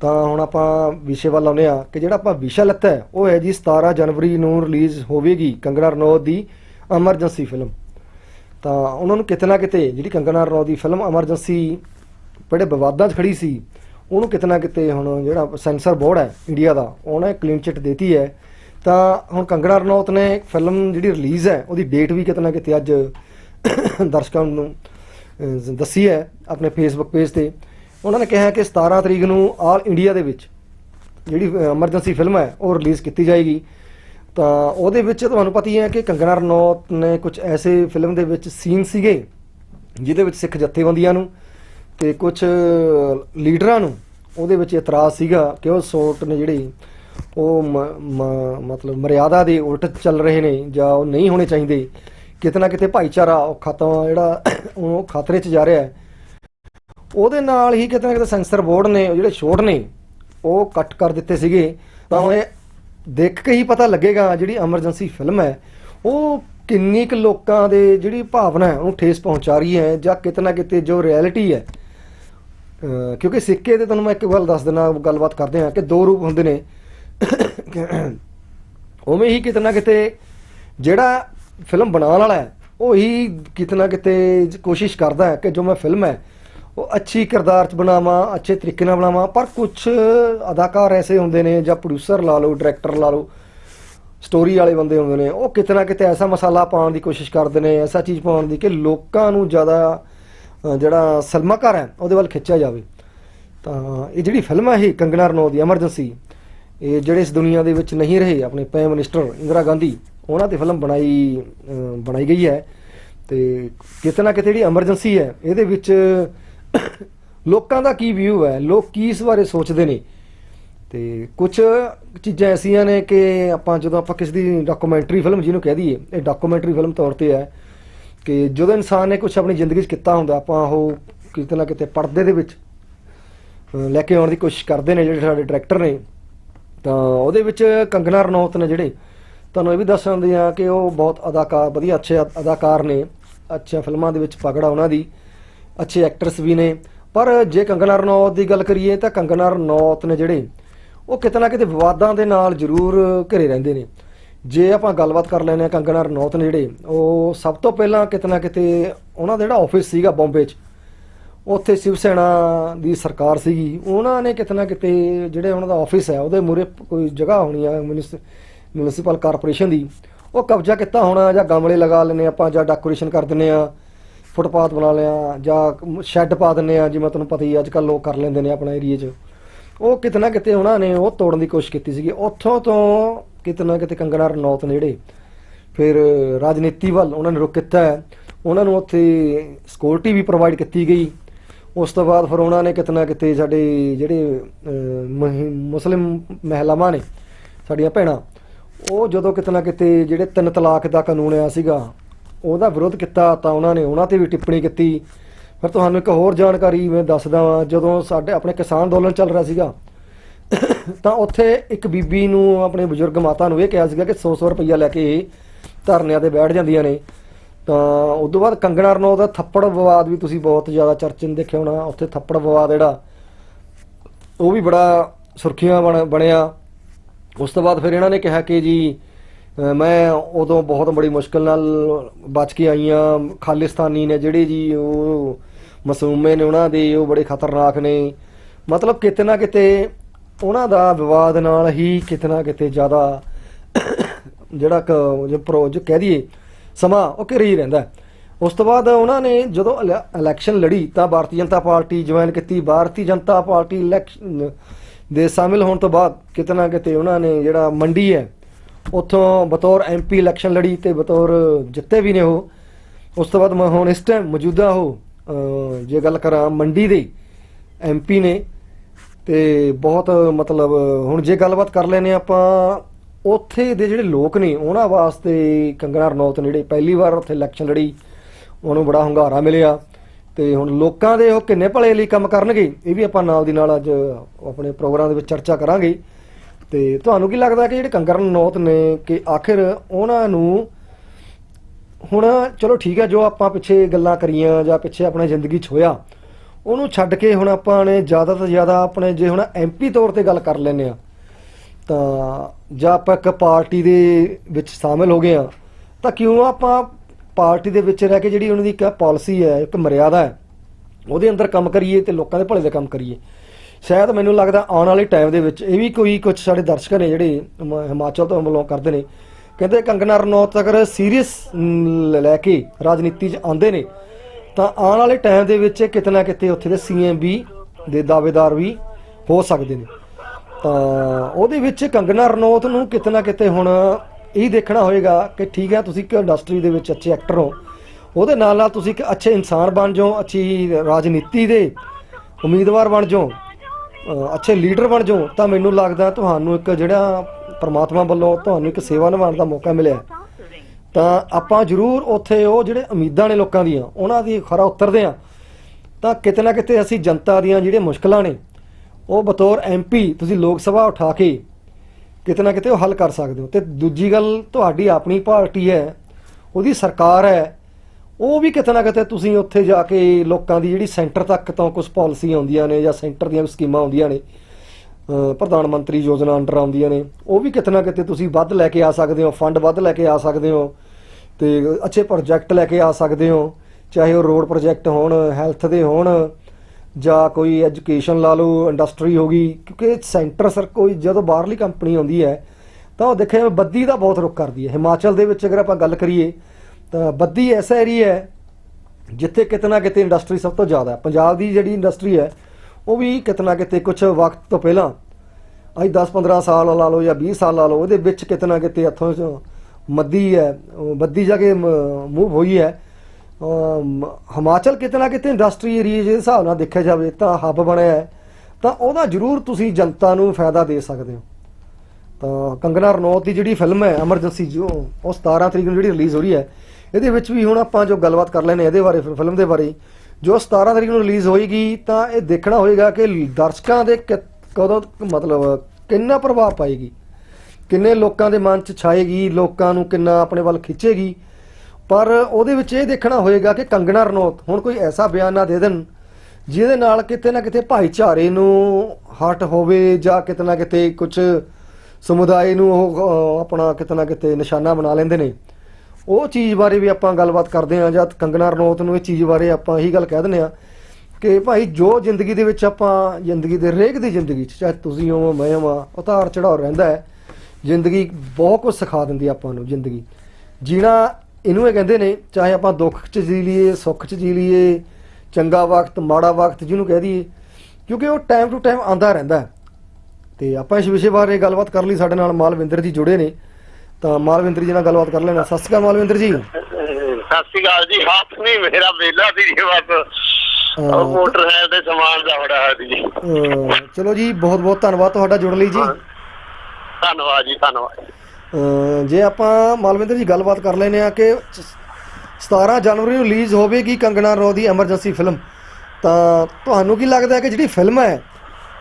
ਤਾਂ ਹੁਣ ਆਪਾਂ ਵਿਸ਼ੇ ਵੱਲ ਆਉਂਦੇ ਆ ਕਿ ਜਿਹੜਾ ਆਪਾਂ ਵਿਸ਼ਾ ਲੱਤਾ ਹੈ, ਉਹ ਹੈ ਜੀ 17 ਜਨਵਰੀ ਨੂੰ ਰਿਲੀਜ਼ ਹੋਵੇਗੀ ਕੰਗਣਾ ਰਣੌਤ ਦੀ ਐਮਰਜੈਂਸੀ ਫਿਲਮ। ਤਾਂ ਉਹਨਾਂ ਨੂੰ ਕਿਤੇ ਨਾ ਕਿਤੇ ਜਿਹੜੀ ਕੰਗਣਾ ਰਣੌਤ ਦੀ ਫਿਲਮ ਐਮਰਜੈਂਸੀ ਬੜੇ ਵਿਵਾਦਾਂ 'ਚ ਖੜੀ ਸੀ, ਉਹਨੂੰ ਕਿਤੇ ਨਾ ਕਿਤੇ ਹੁਣ ਜਿਹੜਾ ਸੈਂਸਰ ਬੋਰਡ ਹੈ ਇੰਡੀਆ ਦਾ, ਉਹਨੇ ਕਲੀਨ ਚਿੱਟ ਦਿੱਤੀ ਹੈ। ਤਾਂ ਹੁਣ ਕੰਗਣਾ ਰਣੌਤ ਨੇ ਫਿਲਮ ਜਿਹੜੀ ਰਿਲੀਜ਼ ਹੈ, ਉਹਦੀ ਡੇਟ ਵੀ ਕਿਤੇ ਨਾ ਕਿਤੇ ਅੱਜ ਦਰਸ਼ਕਾਂ ਨੂੰ ਦੱਸੀ ਹੈ ਆਪਣੇ ਫੇਸਬੁੱਕ ਪੇਜ ਤੇ। ਉਹਨਾਂ ਨੇ ਕਿਹਾ ਕਿ 17 ਤਰੀਕ ਨੂੰ ਆਲ ਇੰਡੀਆ ਦੇ ਵਿੱਚ ਜਿਹੜੀ ਐਮਰਜੈਂਸੀ ਫਿਲਮ ਹੈ, ਉਹ ਰਿਲੀਜ਼ ਕੀਤੀ ਜਾਏਗੀ। ਤਾਂ ਉਹਦੇ ਵਿੱਚ ਤੁਹਾਨੂੰ ਪਤਾ ਹੀ ਹੈ ਕਿ ਕੰਗਨਾ ਰਣੌਤ ਨੇ ਕੁਝ ਐਸੇ ਫਿਲਮ ਦੇ ਵਿੱਚ ਸੀਨ ਸੀਗੇ, ਜਿਹਦੇ ਵਿੱਚ ਸਿੱਖ ਜਥੇਬੰਦੀਆਂ ਨੂੰ ਤੇ ਕੁਝ ਲੀਡਰਾਂ ਨੂੰ ਉਹਦੇ ਵਿੱਚ ਇਤਰਾਜ਼ ਸੀਗਾ ਕਿ ਉਹ ਸੋਟ ਨੇ ਜਿਹੜੀ, ਉਹ ਮ- ਮਤਲਬ ਮਰਿਆਦਾ ਦੇ ਉਲਟ ਚੱਲ ਰਹੇ ਨੇ ਜਾਂ ਉਹ ਨਹੀਂ ਹੋਣੇ ਚਾਹੀਦੇ। ਕਿਤੇ ਨਾ ਕਿਤੇ ਭਾਈਚਾਰਾ ਉਹ ਖਤਮ, ਜਿਹੜਾ ਉਹ ਖਤਰੇ 'ਚ ਜਾ ਰਿਹਾ ਹੈ। ਉਹਦੇ ਨਾਲ ਹੀ ਕਿਤੇ ਨਾ ਕਿਤੇ ਸੈਂਸਰ ਬੋਰਡ ਨੇ, ਜਿਹੜੇ ਛੋਟ ਨੇ, ਉਹ ਕੱਟ ਕਰ ਦਿੱਤੇ ਸੀਗੇ। ਤਾਂ ਹੁਣ ਇਹ ਦੇਖ ਕੇ ਹੀ ਪਤਾ ਲੱਗੇਗਾ ਜਿਹੜੀ ਐਮਰਜੈਂਸੀ ਫਿਲਮ ਹੈ, ਉਹ ਕਿੰਨੀ ਕੁ ਲੋਕਾਂ ਦੇ ਜਿਹੜੀ ਭਾਵਨਾ ਹੈ ਉਹਨੂੰ ਠੇਸ ਪਹੁੰਚਾ ਰਹੀ ਹੈ ਜਾਂ ਕਿਤੇ ਨਾ ਕਿਤੇ ਜੋ ਰਿਐਲਿਟੀ ਹੈ। ਕਿਉਂਕਿ ਸਿੱਕੇ ਤੇ ਤੁਹਾਨੂੰ ਮੈਂ ਇੱਕ ਗੱਲ ਦੱਸ ਦਿੰਦਾ, ਗੱਲਬਾਤ ਕਰਦੇ ਹਾਂ ਕਿ ਦੋ ਰੂਪ ਹੁੰਦੇ ਨੇ। ਉਵੇਂ ਹੀ ਕਿਤੇ ਨਾ ਕਿਤੇ ਜਿਹੜਾ ਫਿਲਮ ਬਣਾਉਣ ਵਾਲਾ ਹੈ, ਉਹ ਹੀ ਕਿਤੇ ਨਾ ਕਿਤੇ ਕੋਸ਼ਿਸ਼ ਕਰਦਾ ਹੈ ਕਿ ਜੋ ਮੈਂ ਫਿਲਮ ਹੈ ਉਹ ਅੱਛੀ ਕਿਰਦਾਰ ਚ ਬਣਾਵਾਂ, ਅੱਛੇ ਤਰੀਕੇ ਨਾਲ ਬਣਾਵਾਂ, ਪਰ ਕੁਝ ਅਦਾਕਾਰ ਐਸੇ ਹੁੰਦੇ ਨੇ ਜਾਂ ਪ੍ਰੋਡਿਊਸਰ ਲਾ ਲਓ ਡਾਇਰੈਕਟਰ ਲਾ ਲਓ ਸਟੋਰੀ ਵਾਲੇ ਬੰਦੇ ਹੁੰਦੇ ਨੇ, ਉਹ ਕਿਤੇ ਨਾ ਕਿਤੇ ਐਸਾ ਮਸਾਲਾ ਪਾਉਣ ਦੀ ਕੋਸ਼ਿਸ਼ ਕਰਦੇ ਨੇ, ਐਸਾ ਚੀਜ਼ ਪਾਉਣ ਦੀ ਕਿ ਲੋਕਾਂ ਨੂੰ ਜ਼ਿਆਦਾ ਜਿਹੜਾ ਸਲਮਾਕਾਰ ਹੈ, ਉਹਦੇ ਵੱਲ ਖਿੱਚਿਆ ਜਾਵੇ। ਤਾਂ ਇਹ ਜਿਹੜੀ ਫਿਲਮ ਹੈ ਇਹ ਕੰਗਨਾ ਰਣੌਤ ਦੀ ਐਮਰਜੈਂਸੀ ਇਹ ਜਿਹੜੇ ਇਸ ਦੁਨੀਆ ਦੇ ਵਿੱਚ ਨਹੀਂ ਰਹੇ ਆਪਣੇ ਪ੍ਰਾਈਮ ਮਿਨਿਸਟਰ ਇੰਦਰਾ ਗਾਂਧੀ, ਉਹਨਾਂ ਤੇ ਫਿਲਮ ਬਣਾਈ ਬਣਾਈ ਗਈ ਹੈ। ਤੇ ਕਿਤੇ ਨਾ ਕਿਤੇ ਜਿਹੜੀ ਐਮਰਜੈਂਸੀ ਹੈ, ਇਹਦੇ ਵਿੱਚ ਲੋਕਾਂ ਦਾ ਕੀ ਵਿਊ ਹੈ? ਲੋਕ ਕੀ ਇਸ ਬਾਰੇ ਸੋਚਦੇ ਨੇ? ਤੇ ਕੁਝ ਚੀਜ਼ਾਂ ਐਸੀਆਂ ਨੇ ਕਿ ਆਪਾਂ ਜਦੋਂ ਆਪਾਂ ਕਿਸੇ ਦੀ ਡਾਕੂਮੈਂਟਰੀ ਫਿਲਮ ਜਿਹਨੂੰ ਕਹਿ ਦਈਏ, ਇਹ ਡਾਕੂਮੈਂਟਰੀ ਫਿਲਮ ਤੌਰ ਤੇ ਹੈ ਕਿ ਜਦੋਂ ਇਨਸਾਨ ਨੇ ਕੁਝ ਆਪਣੀ ਜ਼ਿੰਦਗੀ 'ਚ ਕੀਤਾ ਹੁੰਦਾ, ਆਪਾਂ ਉਹ ਕਿਤੇ ਨਾ ਕਿਤੇ ਪਰਦੇ ਦੇ ਵਿੱਚ ਲੈ ਕੇ ਆਉਣ ਦੀ ਕੋਸ਼ਿਸ਼ ਕਰਦੇ ਨੇ ਜਿਹੜੇ ਸਾਡੇ ਡਾਇਰੈਕਟਰ ਨੇ, ਤਾਂ ਉਹਦੇ ਵਿੱਚ ਕੰਗਨਾ ਰਣੌਤ ਨੇ ਜਿਹੜੇ, ਤੁਹਾਨੂੰ ਇਹ ਵੀ ਦੱਸ ਦਿੰਦੇ ਆ ਕਿ ਉਹ ਬਹੁਤ ਅਦਾਕਾਰ, ਵਧੀਆ ਅੱਛੇ ਅਦ- ਅਦਾਕਾਰ ਨੇ, ਅੱਛੀਆਂ ਫਿਲਮਾਂ ਦੇ ਵਿੱਚ ਪਕੜਾ ਉਹਨਾਂ ਦੀ। ਅੱਛੇ ਐਕਟਰਸ ਵੀ ਨੇ। ਪਰ ਜੇ ਕੰਗਨਾ ਰਣੌਤ ਦੀ ਗੱਲ ਕਰੀਏ ਤਾਂ ਕੰਗਨਾ ਰਣੌਤ ਨੇ ਜਿਹੜੇ ਉਹ ਕਿਤੇ ਨਾ ਕਿਤੇ ਵਿਵਾਦਾਂ ਦੇ ਨਾਲ ਜ਼ਰੂਰ ਘਿਰੇ ਰਹਿੰਦੇ ਨੇ। ਜੇ ਆਪਾਂ ਗੱਲਬਾਤ ਕਰ ਲੈਂਦੇ ਹਾਂ ਕੰਗਨਾ ਰਣੌਤ ਨੇ ਜਿਹੜੇ, ਉਹ ਸਭ ਤੋਂ ਪਹਿਲਾਂ ਕਿਤੇ ਨਾ ਕਿਤੇ ਉਹਨਾਂ ਦਾ ਜਿਹੜਾ ਆਫਿਸ ਸੀਗਾ ਬੰਬੇ 'ਚ, ਉੱਥੇ ਸ਼ਿਵ ਸੈਨਾ ਦੀ ਸਰਕਾਰ ਸੀਗੀ। ਉਹਨਾਂ ਨੇ ਕਿਤੇ ਨਾ ਕਿਤੇ ਜਿਹੜੇ ਉਹਨਾਂ ਦਾ ਆਫਿਸ ਹੈ, ਉਹਦੇ ਮੂਰੇ ਕੋਈ ਜਗ੍ਹਾ ਹੋਣੀ ਆ ਮਿਊਨਿਸਪਲ ਕਾਰਪੋਰੇਸ਼ਨ ਦੀ, ਉਹ ਕਬਜ਼ਾ ਕੀਤਾ ਹੋਣਾ ਜਾਂ ਗਮਲੇ ਲਗਾ ਲੈਨੇ ਆਪਾਂ ਜਾਂ ਡੈਕੋਰੇਸ਼ਨ ਕਰ ਦਿੰਨੇ ਆ ਫੁੱਟਪਾਥ ਬਣਾ ਲਿਆ ਜਾਂ ਸ਼ੈੱਡ ਪਾ ਦਿੰਨੇ ਆ ਜਿਵੇਂ ਤੁਹਾਨੂੰ ਪਤਾ ਹੀ ਅੱਜ ਕੱਲ ਲੋਕ ਕਰ ਲੈਂਦੇ ਨੇ ਆਪਣਾ ਏਰੀਆ 'ਚ। ਉਹ ਕਿਤੇ ਨਾ ਕਿਤੇ ਉਹਨਾਂ ਨੇ ਉਹ ਤੋੜਨ ਦੀ ਕੋਸ਼ਿਸ਼ ਕੀਤੀ ਸੀਗੀ। ਉੱਥੋਂ ਤੋਂ ਕਿਤੇ ਨਾ ਕਿਤੇ ਕੰਗਨਾ ਰਣੌਤ ਨੇ ਜਿਹੜੇ ਫਿਰ ਰਾਜਨੀਤੀ ਵੱਲ ਉਹਨਾਂ ਨੇ ਰੁਕ ਕੀਤਾ ਹੈ। ਉਹਨਾਂ ਨੂੰ ਉੱਥੇ ਸਿਕਿਉਰਿਟੀ ਵੀ ਪ੍ਰੋਵਾਈਡ ਕੀਤੀ ਗਈ। ਉਸ ਤੋਂ ਬਾਅਦ ਫਿਰ ਉਹਨਾਂ ਨੇ ਕਿਤੇ ਨਾ ਕਿਤੇ ਸਾਡੇ ਜਿਹੜੇ ਅਹ, ਮੁਸਲਿਮ ਮਹਿਲਾਵਾਂ ਨੇ ਸਾਡੀਆਂ ਭੈਣਾਂ ਉਹ ਜਦੋਂ ਕਿਤੇ ਨਾ ਕਿਤੇ ਜਿਹੜੇ ਤਿੰਨ ਤਲਾਕ ਦਾ ਕਾਨੂੰਨ ਆਇਆ ਸੀਗਾ ਉਹਦਾ ਵਿਰੋਧ ਕੀਤਾ ਤਾਂ ਉਹਨਾਂ ਨੇ ਉਹਨਾਂ ਤੇ ਵੀ ਟਿੱਪਣੀ ਕੀਤੀ। ਫਿਰ ਤੁਹਾਨੂੰ ਇੱਕ ਹੋਰ ਜਾਣਕਾਰੀ ਮੈਂ ਦੱਸਦਾ ਵਾਂ, ਜਦੋਂ ਸਾਡੇ ਆਪਣੇ ਕਿਸਾਨ ਅੰਦੋਲਨ ਚੱਲ ਰਿਹਾ ਸੀਗਾ, ਤਾਂ ਉੱਥੇ ਇੱਕ ਬੀਬੀ ਨੂੰ ਆਪਣੇ ਬਜ਼ੁਰਗ ਮਾਤਾ ਨੂੰ ਇਹ ਕਿਹਾ ਸੀਗਾ ਕਿ 100-100 ਰੁਪਈਆ ਲੈ ਕੇ ਧਰਨਿਆਂ ਤੇ ਬੈਠ ਜਾਂਦੀਆਂ ਨੇ। ਤਾਂ ਉਸ ਤੋਂ ਬਾਅਦ ਕੰਗਣਾ ਰਣੌਤ ਦਾ ਥੱਪੜ ਵਿਵਾਦ ਵੀ ਤੁਸੀਂ ਬਹੁਤ ਜ਼ਿਆਦਾ ਚਰਚੇ ਦੇਖਿਆ ਹੋਣਾ, ਉੱਥੇ ਥੱਪੜ ਵਿਵਾਦ ਜਿਹੜਾ, ਉਹ ਵੀ ਬੜਾ ਸੁਰਖੀਆਂ ਬਣ, ਬਣਿਆ। ਉਸ ਤੋਂ ਬਾਅਦ ਫਿਰ ਇਹਨਾਂ ਨੇ ਕਿਹਾ ਕਿ ਜੀ ਮੈਂ ਉਦੋਂ ਬਹੁਤ ਬੜੀ ਮੁਸ਼ਕਲ ਨਾਲ ਬਚ ਕੇ ਆਈ ਹਾਂ। ਖਾਲਿਸਤਾਨੀ ਨੇ ਜਿਹੜੇ ਜੀ ਉਹ ਮਾਸੂਮੇ ਨੇ ਉਹਨਾਂ ਦੇ, ਉਹ ਬੜੇ ਖਤਰਨਾਕ ਨੇ। ਮਤਲਬ ਕਿਤੇ ਨਾ ਕਿਤੇ ਉਹਨਾਂ ਦਾ ਵਿਵਾਦ ਨਾਲ ਹੀ ਕਿਤੇ ਨਾ ਕਿਤੇ ਜ਼ਿਆਦਾ ਜਿਹੜਾ ਕ- ਜੋ ਪ੍ਰੋ ਜੋ ਕਹਿ ਦਈਏ, ਸਮਾਂ ਉਹ ਘਿਰ ਰਹਿੰਦਾ ਉਸ ਤੋਂ ਬਾਅਦ ਉਹਨਾਂ ਨੇ ਜਦੋਂ ਇਲੈ- ਇਲੈਕਸ਼ਨ ਲੜੀ ਤਾਂ ਭਾਰਤੀ ਜਨਤਾ ਪਾਰਟੀ ਜੁਆਇਨ ਕੀਤੀ। ਭਾਰਤੀ ਜਨਤਾ ਪਾਰਟੀ ਇਲੈਕਸ਼ਨ ਦੇ ਸ਼ਾਮਿਲ ਹੋਣ ਤੋਂ ਬਾਅਦ ਕਿਤੇ ਨਾ ਕਿਤੇ ਉਹਨਾਂ ਨੇ ਜਿਹੜਾ ਮੰਡੀ ਹੈ ਉੱਥੋਂ ਬਤੌਰ ਐਮਪੀ ਇਲੈਕਸ਼ਨ ਲੜੀ ਤੇ ਬਤੌਰ ਜਿੱਤੇ ਵੀ ਨੇ ਉਹ। ਉਸ ਤੋਂ ਬਾਅਦ ਮੈਂ, ਹੁਣ ਇਸ ਟਾਈਮ ਮੌਜੂਦਾ ਉਹ ਜੇ ਗੱਲ ਕਰਾਂ ਮੰਡੀ ਦੇ ਐਮਪੀ ਨੇ। ਤੇ ਬਹੁਤ ਮਤਲਬ, ਹੁਣ ਜੇ ਗੱਲਬਾਤ ਕਰ ਲੈਨੇ ਆਪਾਂ, ਉੱਥੇ ਦੇ ਜਿਹੜੇ ਲੋਕ ਨੇ, ਉਹਨਾਂ ਵਾਸਤੇ ਕੰਗਣਾ ਰਣੌਤ ਨੇ ਜਿਹੜੇ ਪਹਿਲੀ ਵਾਰ ਉੱਥੇ ਇਲੈਕਸ਼ਨ ਲੜੀ, ਉਹਨੂੰ ਬੜਾ ਹੰਗਾਰਾ ਮਿਲਿਆ। ਤੇ ਹੁਣ ਲੋਕਾਂ ਦੇ ਉਹ ਕਿੰਨੇ ਭਲੇ ਲਈ ਕੰਮ ਕਰਨਗੇ, ਇਹ ਵੀ ਆਪਾਂ ਨਾਲ ਦੀ ਨਾਲ ਅੱਜ ਆਪਣੇ ਪ੍ਰੋਗਰਾਮ ਦੇ ਵਿੱਚ ਚਰਚਾ ਕਰਾਂਗੇ। ਤੇ ਤੁਹਾਨੂੰ ਕੀ ਲੱਗਦਾ ਕਿ ਜਿਹੜੇ ਕੰਗਣਾ ਰਣੌਤ ਨੇ ਕਿ ਆਖਿਰ ਉਹਨਾਂ ਨੂੰ ਹੁਣ ਚਲੋ ਠੀਕ ਹੈ ਜੋ ਆਪਾਂ ਪਿੱਛੇ ਗੱਲਾਂ ਕਰੀਆਂ ਜਾਂ ਪਿੱਛੇ ਆਪਣੇ ਜ਼ਿੰਦਗੀ 'ਚ ਹੋਇਆ, ਉਹਨੂੰ ਛੱਡ ਕੇ ਹੁਣ ਆਪਾਂ ਨੇ ਜ਼ਿਆਦਾ ਤੋਂ ਜ਼ਿਆਦਾ ਆਪਣੇ ਜੇ ਹੁਣ ਐਮਪੀ ਤੌਰ ਤੇ ਗੱਲ ਕਰ ਲੈਨੇ ਆ, ਤਾਂ ਜਾਂ ਆਪਾਂ ਇੱਕ ਪਾਰਟੀ ਦੇ ਵਿੱਚ ਸ਼ਾਮਿਲ ਹੋ ਗਏ ਆ, ਤਾਂ ਕਿਉਂ ਆਪਾਂ ਪਾਰਟੀ ਦੇ ਵਿੱਚ ਰਹਿ ਕੇ ਜਿਹੜੀ ਉਹਨਾਂ ਦੀ ਇੱਕ ਪਾਲਿਸੀ ਹੈ, ਇੱਕ ਮਰਿਆਦਾ ਹੈ, ਉਹਦੇ ਅੰਦਰ ਕੰਮ ਕਰੀਏ ਤੇ ਲੋਕਾਂ ਦੇ ਭਲੇ ਦਾ ਕੰਮ ਕਰੀਏ। ਸ਼ਾਇਦ ਮੈਨੂੰ ਲੱਗਦਾ ਆਉਣ ਵਾਲੇ ਟਾਈਮ ਦੇ ਵਿੱਚ ਇਹ ਵੀ ਕੋਈ ਕੁਝ ਸਾਡੇ ਦਰਸ਼ਕ ਨੇ ਜਿਹੜੇ ਹਿਮਾਚਲ ਤੋਂ ਬਿਲੋਂਗ ਕਰਦੇ ਨੇ। ਕਹਿੰਦੇ ਕੰਗਨਾ ਰਣੌਤ ਅਗਰ ਸੀਰੀਅਸ ਲੈ ਕੇ ਰਾਜਨੀਤੀ 'ਚ ਆਉਂਦੇ ਨੇ, ਤਾਂ ਆਉਣ ਵਾਲੇ ਟਾਈਮ ਦੇ ਵਿੱਚ ਕਿਤੇ ਨਾ ਕਿਤੇ ਉੱਥੇ ਦੇ ਸੀਐਮ ਵੀ ਦੇ ਦਾਅਵੇਦਾਰ ਵੀ ਹੋ ਸਕਦੇ ਨੇ। ਤਾਂ ਉਹਦੇ ਵਿੱਚ ਕੰਗਨਾ ਰਣੌਤ ਨੂੰ ਕਿਤੇ ਨਾ ਕਿਤੇ ਹੁਣ ਇਹ ਦੇਖਣਾ ਹੋਏਗਾ ਕਿ ਠੀਕ ਹੈ, ਤੁਸੀਂ ਇੱਕ ਇੰਡਸਟਰੀ ਦੇ ਵਿੱਚ ਅੱਛੇ ਐਕਟਰ ਹੋ। ਉਹਦੇ ਨਾਲ ਨਾਲ ਤੁਸੀਂ ਇੱਕ ਅੱਛੇ ਇਨਸਾਨ ਬਣ ਜਾਓ, ਅੱਛੀ ਰਾਜਨੀਤੀ ਦੇ ਉਮੀਦਵਾਰ ਬਣ ਜਾਓ। ਅੱਛੇ ਲੀਡਰ ਬਣ ਜਾਓ, ਤਾਂ ਮੈਨੂੰ ਲੱਗਦਾ ਤੁਹਾਨੂੰ ਇੱਕ ਜਿਹੜਾ ਪਰਮਾਤਮਾ ਵੱਲੋਂ ਤੁਹਾਨੂੰ ਇੱਕ ਸੇਵਾ ਨਿਭਾਉਣ ਦਾ ਮੌਕਾ ਮਿਲਿਆ। ਤਾਂ ਆਪਾਂ ਜ਼ਰੂਰ ਉੱਥੇ ਉਹ ਜਿਹੜੇ ਉਮੀਦਾਂ ਨੇ ਲੋਕਾਂ ਦੀਆਂ, ਉਹਨਾਂ ਦੀ ਖਰਾ ਉਤਰਦੇ ਆ ਤਾਂ ਕਿਤੇ ਨਾ ਕਿਤੇ ਅਸੀਂ ਜਨਤਾ ਦੀਆਂ ਜਿਹੜੀਆਂ ਮੁਸ਼ਕਲਾਂ ਨੇ, ਉਹ ਬਤੌਰ ਐਮਪੀ ਤੁਸੀਂ ਲੋਕ ਸਭਾ ਉਠਾ ਕੇ ਕਿਤੇ ਨਾ ਕਿਤੇ ਉਹ ਹੱਲ ਕਰ ਸਕਦੇ ਹੋ। ਤੇ ਦੂਜੀ ਗੱਲ ਤੁਹਾਡੀ ਆਪਣੀ ਪਾਰਟੀ ਹੈ, ਉਹਦੀ ਸਰਕਾਰ ਹੈ ਉਹ ਵੀ ਕਿਤੇ ਨਾ ਕਿਤੇ ਤੁਸੀਂ ਉੱਥੇ ਜਾ ਕੇ ਲੋਕਾਂ ਦੀ ਜਿਹੜੀ ਸੈਂਟਰ ਤੱਕ ਤੋਂ ਕੁਝ ਪਾਲਿਸੀ ਆਉਂਦੀਆਂ ਨੇ ਜਾਂ ਸੈਂਟਰ ਦੀਆਂ ਸਕੀਮਾਂ ਆਉਂਦੀਆਂ ਨੇ ਪ੍ਰਧਾਨ ਮੰਤਰੀ ਯੋਜਨਾ ਅੰਡਰ ਆਉਂਦੀਆਂ ਨੇ, ਉਹ ਵੀ ਕਿਤੇ ਨਾ ਕਿਤੇ ਤੁਸੀਂ ਵੱਧ ਲੈ ਕੇ ਆ ਸਕਦੇ ਹੋ, ਫੰਡ ਵੱਧ ਲੈ ਕੇ ਆ ਸਕਦੇ ਹੋ ਤੇ ਅੱਛੇ ਪ੍ਰੋਜੈਕਟ ਲੈ ਕੇ ਆ ਸਕਦੇ ਹੋ, ਚਾਹੇ ਉਹ ਰੋਡ ਪ੍ਰੋਜੈਕਟ ਹੋਣ, ਹੈਲਥ ਦੇ ਹੋਣ ਜਾਂ ਕੋਈ ਐਜੂਕੇਸ਼ਨ ਲਾ ਲਓ, ਇੰਡਸਟਰੀ ਹੋ ਗਈ, ਕਿਉਂਕਿ ਸੈਂਟਰ ਸਰ ਕੋਈ ਜਦੋਂ ਬਾਹਰਲੀ ਕੰਪਨੀ ਆਉਂਦੀ ਹੈ ਤਾਂ ਉਹ ਦੇਖਿਆ ਜਾਵੇ ਬੱਦੀ ਦਾ ਬਹੁਤ ਰੁੱਖ ਕਰਦੀ ਹੈ, ਹਿਮਾਚਲ ਦੇ ਵਿੱਚ ਅਗਰ ਆਪਾਂ ਗੱਲ ਕਰੀਏ ਤਾਂ ਬੱਦੀ ਐਸਾ ਏਰੀਆ ਹੈ ਜਿੱਥੇ ਕਿਤੇ ਨਾ ਕਿਤੇ ਇੰਡਸਟਰੀ ਸਭ ਤੋਂ ਜ਼ਿਆਦਾ ਹੈ। ਪੰਜਾਬ ਦੀ ਜਿਹੜੀ ਇੰਡਸਟਰੀ ਹੈ, ਉਹ ਵੀ ਕਿਤੇ ਨਾ ਕਿਤੇ ਕੁਝ ਵਕਤ ਤੋਂ ਪਹਿਲਾਂ ਅੱਜ 10-15 ਸਾਲ ਲਾ ਲਓ ਜਾਂ 20 ਸਾਲ ਲਾ ਲਓ, ਉਹਦੇ ਵਿੱਚ ਕਿਤੇ ਨਾ ਕਿਤੇ ਇੱਥੋਂ ਚੋਂ ਮੱਦੀ ਹੈ ਬੱਦੀ ਜਾ ਕੇ ਮੂਵ ਹੋਈ ਹੈ। ਹਿਮਾਚਲ ਕਿਤੇ ਨਾ ਕਿਤੇ ਇੰਡਸਟਰੀ ਏਰੀਆ ਦੇ ਹਿਸਾਬ ਨਾਲ ਦੇਖਿਆ ਜਾਵੇ ਤਾਂ ਹੱਬ ਬਣਿਆ ਹੈ। ਤਾਂ ਉਹਦਾ ਜ਼ਰੂਰ ਤੁਸੀਂ ਜਨਤਾ ਨੂੰ ਫਾਇਦਾ ਦੇ ਸਕਦੇ ਹੋ। ਤਾਂ ਕੰਗਨਾ ਰਣੌਤ ਦੀ ਜਿਹੜੀ ਫਿਲਮ ਹੈ ਐਮਰਜੈਂਸੀ ਜੋ ਉਹ 17 ਤਰੀਕ ਨੂੰ ਜਿਹੜੀ ਰਿਲੀਜ਼ ਹੋ ਰਹੀ ਹੈ ਇਹਦੇ ਵਿੱਚ ਵੀ ਹੁਣ ਆਪਾਂ ਜੋ ਗੱਲਬਾਤ ਕਰ ਲੈਨੇ ਇਹਦੇ ਬਾਰੇ ਫਿਲਮ ਦੇ ਬਾਰੇ, ਜੋ 17 ਤਰੀਕ ਨੂੰ ਰਿਲੀਜ਼ ਹੋਏਗੀ, ਤਾਂ ਇਹ ਦੇਖਣਾ ਹੋਏਗਾ ਕਿ ਦਰਸ਼ਕਾਂ ਦੇ ਕਿ- ਕਦੋਂ, ਮਤਲਬ ਕਿੰਨਾ ਪ੍ਰਭਾਵ ਪਾਏਗੀ, ਕਿੰਨੇ ਲੋਕਾਂ ਦੇ ਮਨ 'ਚ ਛਾਏਗੀ, ਲੋਕਾਂ ਨੂੰ ਕਿੰਨਾ ਆਪਣੇ ਵੱਲ ਖਿੱਚੇਗੀ। ਪਰ ਉਹਦੇ ਵਿੱਚ ਇਹ ਦੇਖਣਾ ਹੋਏਗਾ ਕਿ ਕੰਗਣਾ ਰਣੌਤ ਹੁਣ ਕੋਈ ਐਸਾ ਬਿਆਨ ਨਾ ਦੇ ਦੇਣ, ਜਿਹਦੇ ਨਾਲ ਕਿਤੇ ਨਾ ਕਿਤੇ ਭਾਈਚਾਰੇ ਨੂੰ ਹਟ ਹੋਵੇ ਜਾਂ ਕਿਤੇ ਨਾ ਕਿਤੇ ਕੁਝ ਸਮੁਦਾਇ ਨੂੰ ਉਹ ਆਪਣਾ ਕਿਤੇ ਨਾ ਕਿਤੇ ਨਿਸ਼ਾਨਾ ਬਣਾ ਲੈਂਦੇ ਨੇ। ਉਹ ਚੀਜ਼ ਬਾਰੇ ਵੀ ਆਪਾਂ ਗੱਲਬਾਤ ਕਰਦੇ ਹਾਂ, ਜਾਂ ਕੰਗਣਾ ਰਣੌਤ ਨੂੰ ਇਹ ਚੀਜ਼ ਬਾਰੇ ਆਪਾਂ ਇਹੀ ਗੱਲ ਕਹਿ ਦਿੰਦੇ ਆ ਕਿ ਭਾਈ ਜੋ ਜ਼ਿੰਦਗੀ ਦੇ ਵਿੱਚ ਆਪਾਂ, ਜ਼ਿੰਦਗੀ ਦੇ ਰੇਗ ਦੀ ਜ਼ਿੰਦਗੀ 'ਚ, ਚਾਹੇ ਤੁਸੀਂ ਹੋ ਮੈਂ ਹਾਂ ਉਤਾਰ ਚੜਾਅ ਰਹਿੰਦਾ ਹੈ, ਜ਼ਿੰਦਗੀ ਬਹੁਤ ਕੁਝ ਸਿਖਾ ਦਿੰਦੀ ਆਪਾਂ ਨੂੰ ਜ਼ਿੰਦਗੀ। ਜੀਣਾ ਇਹਨੂੰ ਇਹ ਕਹਿੰਦੇ ਨੇ, ਚਾਹੇ ਆਪਾਂ ਦੁੱਖ 'ਚ ਜੀ ਲਈਏ, ਸੁੱਖ 'ਚ ਜੀ ਲਈਏ, ਚੰਗਾ ਵਕਤ, ਮਾੜਾ ਵਕਤ, ਜਿਹਨੂੰ ਕਹਿ ਦਈਏ, ਕਿਉਂਕਿ ਉਹ ਟਾਈਮ ਟੂ ਟਾਈਮ ਆਂਦਾ ਰਹਿੰਦਾ ਹੈ। ਤੇ ਆਪਾਂ ਇਸ ਵਿਸ਼ੇ ਬਾਰੇ ਗੱਲਬਾਤ ਕਰ ਲਈ, ਸਾਡੇ ਨਾਲ ਮਾਲਵਿੰਦਰ ਜੀ ਜੁੜੇ ਨੇ। ਤਾਂ ਮਾਲਵਿੰਦਰ ਜੀ ਨਾਲ ਗੱਲਬਾਤ ਕਰ ਲੈਣਾ ਸਤਿ ਸ਼੍ਰੀ ਅਕਾਲ ਮਾਲਵਿੰਦਰ ਜੀ। ਸਤਿ ਸ਼੍ਰੀ ਅਕਾਲ ਜੀ। ਹੱਥ ਨਹੀਂ ਮੇਰਾ ਵੇਲਾ ਸੀ ਜੀ ਬਸ। ਉਹ ਮੋਟਰਸਾਈਕਲ ਤੇ ਸਮਾਨ ਦਾ ਬੜਾ ਹੈ ਜੀ। ਅਹ ਚਲੋ ਜੀ ਬਹੁਤ ਬਹੁਤ ਧੰਨਵਾਦ ਤੁਹਾਡਾ ਜੁੜਨ ਲਈ ਜੀ। ਧੰਨਵਾਦ ਜੀ ਧੰਨਵਾਦ ਅਹ ਜੇ ਆਪਾਂ ਮਾਲਵਿੰਦਰ ਜੀ ਗੱਲਬਾਤ ਕਰ ਲੈਨੇ ਆ ਕਿ 17 ਜਨਵਰੀ ਨੂੰ ਰਿਲੀਜ਼ ਹੋਵੇਗੀ ਕੰਗਣਾ ਰਣੌਤ ਦੀ ਐਮਰਜੈਂਸੀ ਫਿਲਮ ਤਾਂ ਤੁਹਾਨੂੰ ਕੀ ਲੱਗਦਾ ਹੈ ਕਿ ਜਿਹੜੀ ਫਿਲਮ ਹੈ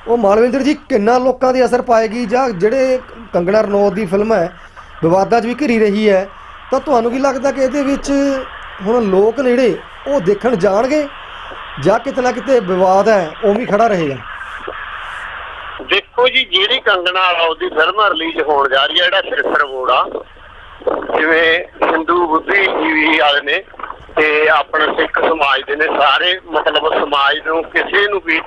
ਉਹ ਮਾਲਵਿੰਦਰ ਜੀ ਕਿੰਨਾ ਲੋਕਾਂ ਦੇ ਅਸਰ ਪਾਏਗੀ ਜਾਂ ਜਿਹੜੇ ਕੰਗਣਾ ਰਣੌਤ ਦੀ ਫਿਲਮ ਹੈ ਵਿਵਾਦਾਂ 'ਚ ਵੀ ਘਿਰੀ ਰਹੀ ਹੈ। ਤਾਂ ਤੁਹਾਨੂੰ ਕੀ ਲੱਗਦਾ ਕਿ ਇਹਦੇ ਵਿੱਚ ਹੁਣ ਲੋਕ ਨੇੜੇ ਉਹ ਦੇਖਣ ਜਾਣਗੇ? ਜਾਂ ਕਿਤੇ ਨਾ ਕਿਤੇ ਵਿਵਾਦ ਹੈ ਉਹ ਵੀ ਖੜਾ ਰਹੇਗਾ? ਦੇਖੋ ਜੀ, ਜਿਹੜੀ ਕੰਗਣਾ ਰਾਉਤ ਫਿਲਮ ਰਿਲੀਜ਼ ਹੋਣ ਜਾ ਰਹੀ ਹੈ, ਜਿਹੜਾ ਸਿਰਸਰ ਬੋਰਡ ਜਿਵੇਂ ਹਿੰਦੂ ਬੁੱਧੀਜੀਵੀ ਵਾਲੇ ਨੇ ਤੇ ਆਪਣੇ ਸਿੱਖ ਸਮਾਜ ਦੇ ਨੇ, ਸਾਰੇ ਮਤਲਬ ਸਮਾਜ ਨੂੰ ਕਿਸੇ ਨੂੰ ਵੀ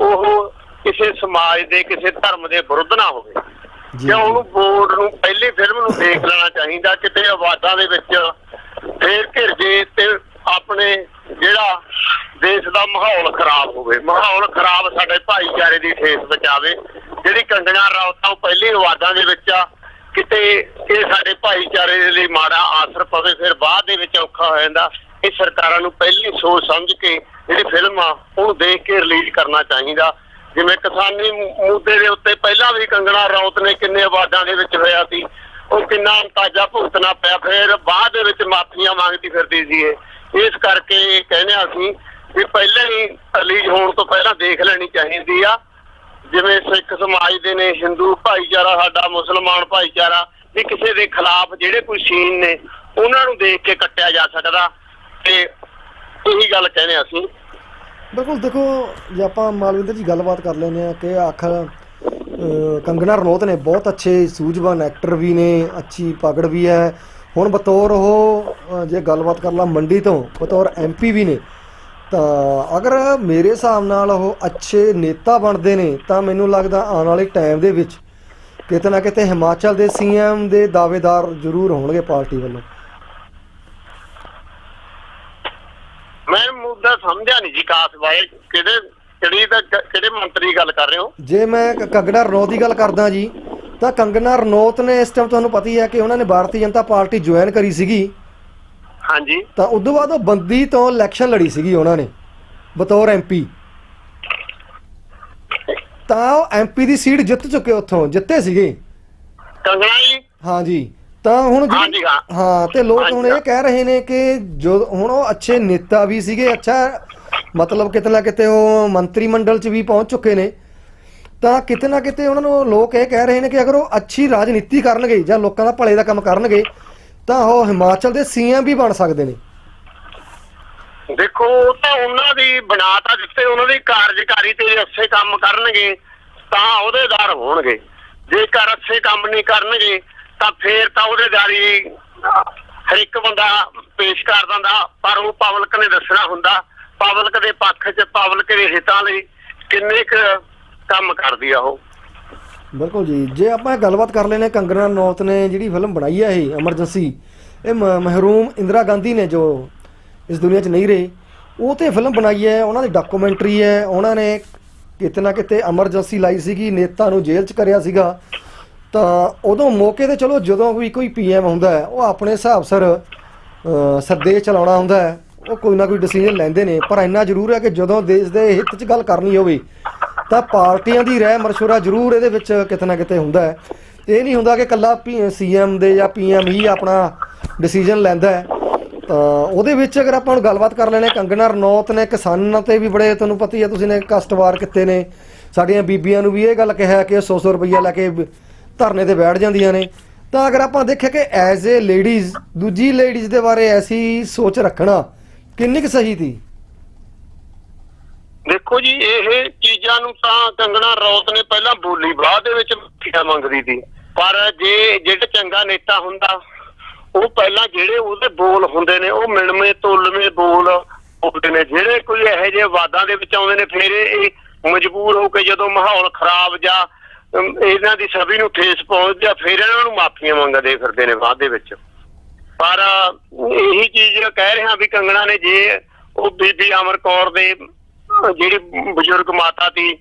ਉਹ ਕਿਸੇ ਸਮਾਜ ਦੇ, ਕਿਸੇ ਧਰਮ ਦੇ ਵਿਰੁੱਧ ਨਾ ਹੋਵੇ। ਜੀ ਜਾਂ ਉਹਨੂੰ ਬੋਰਡ ਨੂੰ ਪਹਿਲੀ ਫਿਲਮ ਨੂੰ ਦੇਖ ਲੈਣਾ ਚਾਹੀਦਾ ਕਿਤੇ ਆਵਾਜ਼ਾਂ ਦੇ ਵਿੱਚ। ਫੇਰ ਘਿਰ ਜੇ ਤੇ ਆਪਣੇ ਜਿਹੜਾ ਦੇਸ਼ ਦਾ ਮਾਹੌਲ ਖਰਾਬ ਹੋਵੇ। ਮਾਹੌਲ ਖਰਾਬ ਸਾਡੇ ਭਾਈਚਾਰੇ ਦੀ ਠੇਸ ਬਚਾਵੇ। ਜਿਹੜੀ ਕੰਗਣਾ ਰਾਉਤਾਂ ਪਹਿਲੀ ਆਵਾਜ਼ਾਂ ਦੇ ਵਿੱਚ ਆ। ਕਿਤੇ ਇਹ ਸਾਡੇ ਭਾਈਚਾਰੇ ਦੇ ਲਈ ਮਾੜਾ ਆਸਰ ਪਵੇ ਫਿਰ ਬਾਅਦ ਦੇ ਵਿੱਚ ਔਖਾ ਹੋ ਜਾਂਦਾ। ਇਹ ਸਰਕਾਰਾਂ ਨੂੰ ਪਹਿਲੀ ਸੋਚ ਸਮਝ ਕੇ ਜਿਹੜੀ ਫਿਲਮ ਆ ਉਹਨੂੰ ਦੇਖ ਕੇ ਰਿਲੀਜ਼ ਕਰਨਾ ਚਾਹੀਦਾ। ਜਿਵੇਂ ਕਿਸਾਨੀ ਮੁੱਦੇ ਦੇ ਉੱਤੇ ਪਹਿਲਾਂ ਵੀ ਕੰਗਣਾ ਰੌਤ ਨੇ ਕਿੰਨੇ ਆਵਾਜ਼ਾਂ ਦੇ ਵਿੱਚ ਹੋਇਆ ਸੀ, ਉਹ ਕਿੰਨਾ ਅੰਤਾਜਾ ਭੁਗਤਣਾ ਪਿਆ, ਫਿਰ ਬਾਅਦ ਦੇ ਵਿੱਚ ਮਾਫੀਆਂ ਮੰਗਦੀ ਫਿਰਦੀ ਸੀ ਇਹ। ਇਸ ਕਰਕੇ ਕਹਿੰਦੇ ਹਾਂ ਅਸੀਂ ਵੀ ਪਹਿਲਾਂ ਹੀ ਰਿਲੀਜ਼ ਹੋਣ ਤੋਂ ਪਹਿਲਾਂ ਦੇਖ ਲੈਣੀ ਚਾਹੀਦੀ ਆ। ਜਿਵੇਂ ਸਿੱਖ ਸਮਾਜ ਦੇ ਨੇ, ਹਿੰਦੂ ਭਾਈਚਾਰਾ, ਸਾਡਾ ਮੁਸਲਮਾਨ ਭਾਈਚਾਰਾ, ਵੀ ਕਿਸੇ ਦੇ ਖਿਲਾਫ ਜਿਹੜੇ ਕੋਈ ਸੀਨ ਨੇ, ਉਹਨਾਂ ਨੂੰ ਦੇਖ ਕੇ ਕੱਟਿਆ ਜਾ ਸਕਦਾ। ਤੇ ਇਹੀ ਗੱਲ ਕਹਿੰਦੇ ਹਾਂ ਅਸੀਂ। ਬਿਲਕੁਲ ਦੇਖੋ ਜੇ ਆਪਾਂ ਮਾਲਵਿੰਦਰ ਜੀ ਗੱਲਬਾਤ ਕਰ ਲੈਂਦੇ ਆ ਕਿ ਆਖਰ ਅਹ, ਕੰਗਨਾ ਰਣੌਤ ਨੇ ਬਹੁਤ ਅੱਛੇ ਸੂਝਵਾਨ ਐਕਟਰ ਵੀ ਨੇ ਅੱਛੀ ਪਕੜ ਵੀ ਹੈ। ਹੁਣ ਬਤੌਰ ਉਹ ਜੇ ਗੱਲਬਾਤ ਕਰ ਲਾ ਮੰਡੀ ਤੋਂ ਬਤੌਰ ਐਮਪੀ ਵੀ ਨੇ। ਤਾਂ ਅਗਰ ਮੇਰੇ ਹਿਸਾਬ ਨਾਲ ਉਹ ਅੱਛੇ ਨੇਤਾ ਬਣਦੇ ਨੇ ਤਾਂ ਮੈਨੂੰ ਲੱਗਦਾ ਆਉਣ ਵਾਲੇ ਟਾਈਮ ਦੇ ਵਿੱਚ ਕਿਤੇ ਨਾ ਕਿਤੇ ਹਿਮਾਚਲ ਦੇ ਸੀਐਮ ਦੇ ਦਾਅਵੇਦਾਰ ਜ਼ਰੂਰ ਹੋਣਗੇ ਪਾਰਟੀ ਵੱਲੋਂ। ਮੈਂ ਮੁੱਦਾ ਸਮਝਿਆ ਨਹੀਂ ਜੀ ਕਾਸ ਬਾਈ ਕਿਹੜੇ ਕਿਹੜੀ ਦਾ ਕਿਹੜੇ ਮੰਤਰੀ ਗੱਲ ਕਰ ਰਹੇ ਹੋ? ਜੇ ਮੈਂ ਕ- ਕੰਗਨਾ ਰਣੌਤ ਦੀ ਗੱਲ ਕਰਦਾ ਜੀ ਤਾਂ ਕੰਗਨਾ ਰਣੌਤ ਨੇ ਇਸ ਟਾਈਮ ਤੁਹਾਨੂੰ ਪਤਾ ਹੀ ਹੈ ਕਿ ਉਹਨਾਂ ਨੇ ਭਾਰਤੀ ਜਨਤਾ ਪਾਰਟੀ ਜੁਆਇਨ ਕਰੀ ਸੀਗੀ। ਹਾਂਜੀ। ਤਾਂ ਉਦੋਂ ਬਾਅਦ ਉਹ ਬੰਦੀ ਤੋਂ ਇਲੈਕਸ਼ਨ ਲੜੀ ਸੀਗੀ ਉਹਨਾਂ ਨੇ ਬਤੌਰ ਐਮਪੀ ਤਾਂ ਉਹ ਐਮਪੀ ਦੀ ਸੀਟ ਜਿੱਤ ਚੁੱਕੇ ਉੱਥੋਂ ਜਿੱਤੇ ਸੀਗੇ। ਕੰਗਣਾ ਜੀ? ਹਾਂਜੀ ਤਾਂ ਹੁਣ ਜਿਹੜੀ- ਹਾਂ। ਹਾਂ ਤੇ ਲੋਕ ਹੁਣ ਇਹ ਕਹਿ ਰਹੇ ਨੇ ਕਿ ਜੋ ਹੁਣ ਉਹ ਅੱਛੇ ਨੇਤਾ ਵੀ ਸੀਗੇ ਅੱਛਾ ਮਤਲਬ ਕਿਤੇ ਨਾ ਕਿਤੇ ਉਹ ਮੰਤਰੀ ਮੰਡਲ 'ਚ ਵੀ ਪਹੁੰਚ ਚੁੱਕੇ ਨੇ। ਤਾਂ ਕਿਤੇ ਨਾ ਕਿਤੇ ਉਹਨਾਂ ਨੂੰ ਲੋਕ ਇਹ ਕਹਿ ਰਹੇ ਨੇ ਕਿ ਅਗਰ ਉਹ ਅੱਛੀ ਰਾਜਨੀਤੀ ਕਰਨਗੇ ਜਾਂ ਲੋਕਾਂ ਦਾ ਭਲੇ ਦਾ ਕੰਮ ਕਰਨਗੇ ਤਾਂ ਉਹ ਹਿਮਾਚਲ ਦੇ ਸੀਐਮ ਵੀ ਬਣ ਸਕਦੇ ਨੇ। ਦੇਖੋ ਤਾਂ ਉਹਨਾਂ ਦੀ ਬਣਾ ਤਾਂ ਦਿੱਤੇ ਉਹਨਾਂ ਦੀ ਕਾਰਜਕਾਰੀ ਤੇ ਅੱਛੇ ਕੰਮ ਕਰਨਗੇ ਤਾਂ ਅਹੁਦੇਦਾਰ ਹੋਣਗੇ। ਜੇਕਰ ਅੱਛੇ ਕੰਮ ਨਹੀਂ ਕਰਨਗੇ ਤਾਂ ਫੇਰ ਤਾਂ ਅਹੁਦੇਦਾਰੀ ਅਹ, ਹਰ ਇੱਕ ਬੰਦਾ ਪੇਸ਼ ਕਰ ਦਿੰਦਾ ਪਰ ਉਹ ਪਬਲਿਕ ਨੇ ਦੱਸਣਾ ਹੁੰਦਾ ਪਬਲਿਕ ਦੇ ਪੱਖ 'ਚ ਪਬਲਿਕ ਦੇ ਹਿੱਤਾਂ ਲਈ ਕਿੰਨੇ ਕੁ ਕੰਮ ਕਰਦੀ ਆ ਉਹ। ਬਿਲਕੁਲ ਜੀ। ਜੇ ਆਪਾਂ ਗੱਲਬਾਤ ਕਰ ਲੈਨੇ ਕੰਗਨਾ ਰਣੌਤ ਨੇ ਜਿਹੜੀ ਫਿਲਮ ਬਣਾਈ ਹੈ ਇਹ ਐਮਰਜੈਂਸੀ ਇਹ ਮਹਿਰੂਮ ਇੰਦਰਾ ਗਾਂਧੀ ਨੇ ਜੋ ਇਸ ਦੁਨੀਆ 'ਚ ਨਹੀਂ ਰਹੇ ਉਹ ਤੇ ਫਿਲਮ ਬਣਾਈ ਹੈ ਉਹਨਾਂ ਦੀ ਡਾਕੂਮੈਂਟਰੀ ਹੈ ਉਹਨਾਂ ਨੇ ਕਿਤੇ ਨਾ ਕਿਤੇ ਐਮਰਜੈਂਸੀ ਲਾਈ ਸੀਗੀ ਨੇਤਾ ਨੂੰ ਜੇਲ੍ਹ 'ਚ ਕਰਿਆ ਸੀਗਾ। ਤਾਂ ਉਦੋਂ ਮੌਕੇ ਤੇ ਚਲੋ ਜਦੋਂ ਵੀ ਕੋਈ ਪੀਐਮ ਹੁੰਦਾ ਹੈ ਉਹ ਆਪਣੇ ਹਿਸਾਬ ਸਰ ਅ, ਸਰਦੇਸ਼ ਚਲਾਉਣਾ ਹੁੰਦਾ ਹੈ। ਉਹ ਕੋਈ ਨਾ ਕੋਈ ਡਿਸੀਜਨ ਲੈਂਦੇ ਨੇ ਪਰ ਇੰਨਾ ਜ਼ਰੂਰ ਹੈ ਕਿ ਜਦੋਂ ਦੇਸ਼ ਦੇ ਹਿੱਤ 'ਚ ਗੱਲ ਕਰਨੀ ਹੋਵੇ ਤਾਂ ਪਾਰਟੀਆਂ ਦੀ ਰਹਿ ਮਸ਼ਵਰਾ ਜ਼ਰੂਰ ਇਹਦੇ ਵਿੱਚ ਕਿਤੇ ਨਾ ਕਿਤੇ ਹੁੰਦਾ ਹੈ। ਇਹ ਨਹੀਂ ਹੁੰਦਾ ਕਿ ਕੱਲਾ ਸੀਐਮ ਦੇ ਜਾਂ ਪੀਐਮ ਹੀ ਆਪਣਾ ਡਿਸੀਜਨ ਲੈਂਦਾ ਹੈ। ਤਾਂ ਉਹਦੇ ਵਿੱਚ ਅਗਰ ਆਪਾਂ ਹੁਣ ਗੱਲਬਾਤ ਕਰ ਲੈਣੇ ਕੰਗਨਾ ਰਣੌਤ ਨੇ ਕਿਸਾਨਾਂ ਤੇ ਵੀ ਬੜੇ ਤੁਹਾਨੂੰ ਪਤਾ ਹੀ ਹੈ ਤੁਸੀਂ ਨੇ ਕਸ਼ਟਵਾਰ ਕੀਤੇ ਨੇ। ਸਾਡੀਆਂ ਬੀਬੀਆਂ ਨੂੰ ਵੀ ਇਹ ਗੱਲ ਕਿਹਾ ਕਿ 100-100 ਰੁਪਈਆ ਲੈ ਕੇ ਧਰਨੇ ਤੇ ਬੈਠ ਜਾਂਦੀਆਂ ਨੇ। ਤਾਂ ਅਗਰ ਆਪਾਂ ਦੇਖਿਆ ਕਿ ਐਜ਼ ਏ ਲੇਡੀਜ਼ ਦੂਜੀ ਲੇਡੀਜ਼ ਦੇ ਬਾਰੇ ਐਸੀ ਸੋਚ ਰੱਖਣਾ, ਕਿੰਨੀ ਕੁ ਸਹੀ ਸੀ? ਦੇਖੋ ਜੀ, ਇਹ ਚੀਜ਼ਾਂ ਨੂੰ ਤਾਂ ਕੰਗਣਾ ਰੌਤ ਨੇ ਪਹਿਲਾਂ ਬੋਲੀ, ਬਾਅਦ ਦੇ ਵਿੱਚ ਮਾਫੀਆ ਮੰਗਦੀ ਸੀ। ਪਰ ਜੇ ਜਿਹੜਾ ਚੰਗਾ ਨੇਤਾ ਹੁੰਦਾ, ਉਹ ਪਹਿਲਾਂ ਜਿਹੜੇ ਉਹਦੇ ਬੋਲ ਹੁੰਦੇ ਨੇ, ਉਹ ਮਿਣਵੇਂ ਤੋਲਵੇਂ ਬੋਲ ਹੁੰਦੇ ਨੇ। ਜਿਹੜੇ ਕੋਈ ਇਹੋ ਜਿਹੇ ਵਾਦਾਂ ਦੇ ਵਿੱਚ ਆਉਂਦੇ ਨੇ, ਫਿਰ ਇਹ ਮਜਬੂਰ ਹੋ ਕੇ ਜਦੋਂ ਮਾਹੌਲ ਖਰਾਬ ਜਾਂ ਇਹਨਾਂ ਦੀ ਸਭੀ ਨੂੰ ਠੇਸ ਪਹੁੰਚ ਜਾਂ ਫਿਰ ਇਹਨਾਂ ਨੂੰ ਮਾਫੀਆਂ ਮੰਗਦੇ ਫਿਰਦੇ ਨੇ ਬਾਅਦ ਦੇ ਵਿੱਚ। ਪਰ ਇਹੀ ਚੀਜ਼ ਕਹਿ ਰਿਹਾ ਵੀ ਕੰਗਣਾ ਨੇ ਜੇ ਉਹ ਬੀਬੀ ਅਮਰ ਕੌਰ ਦੇ ਜਿਹੜੀ ਬਜ਼ੁਰਗ ਮਾਤਾ ਸੀ,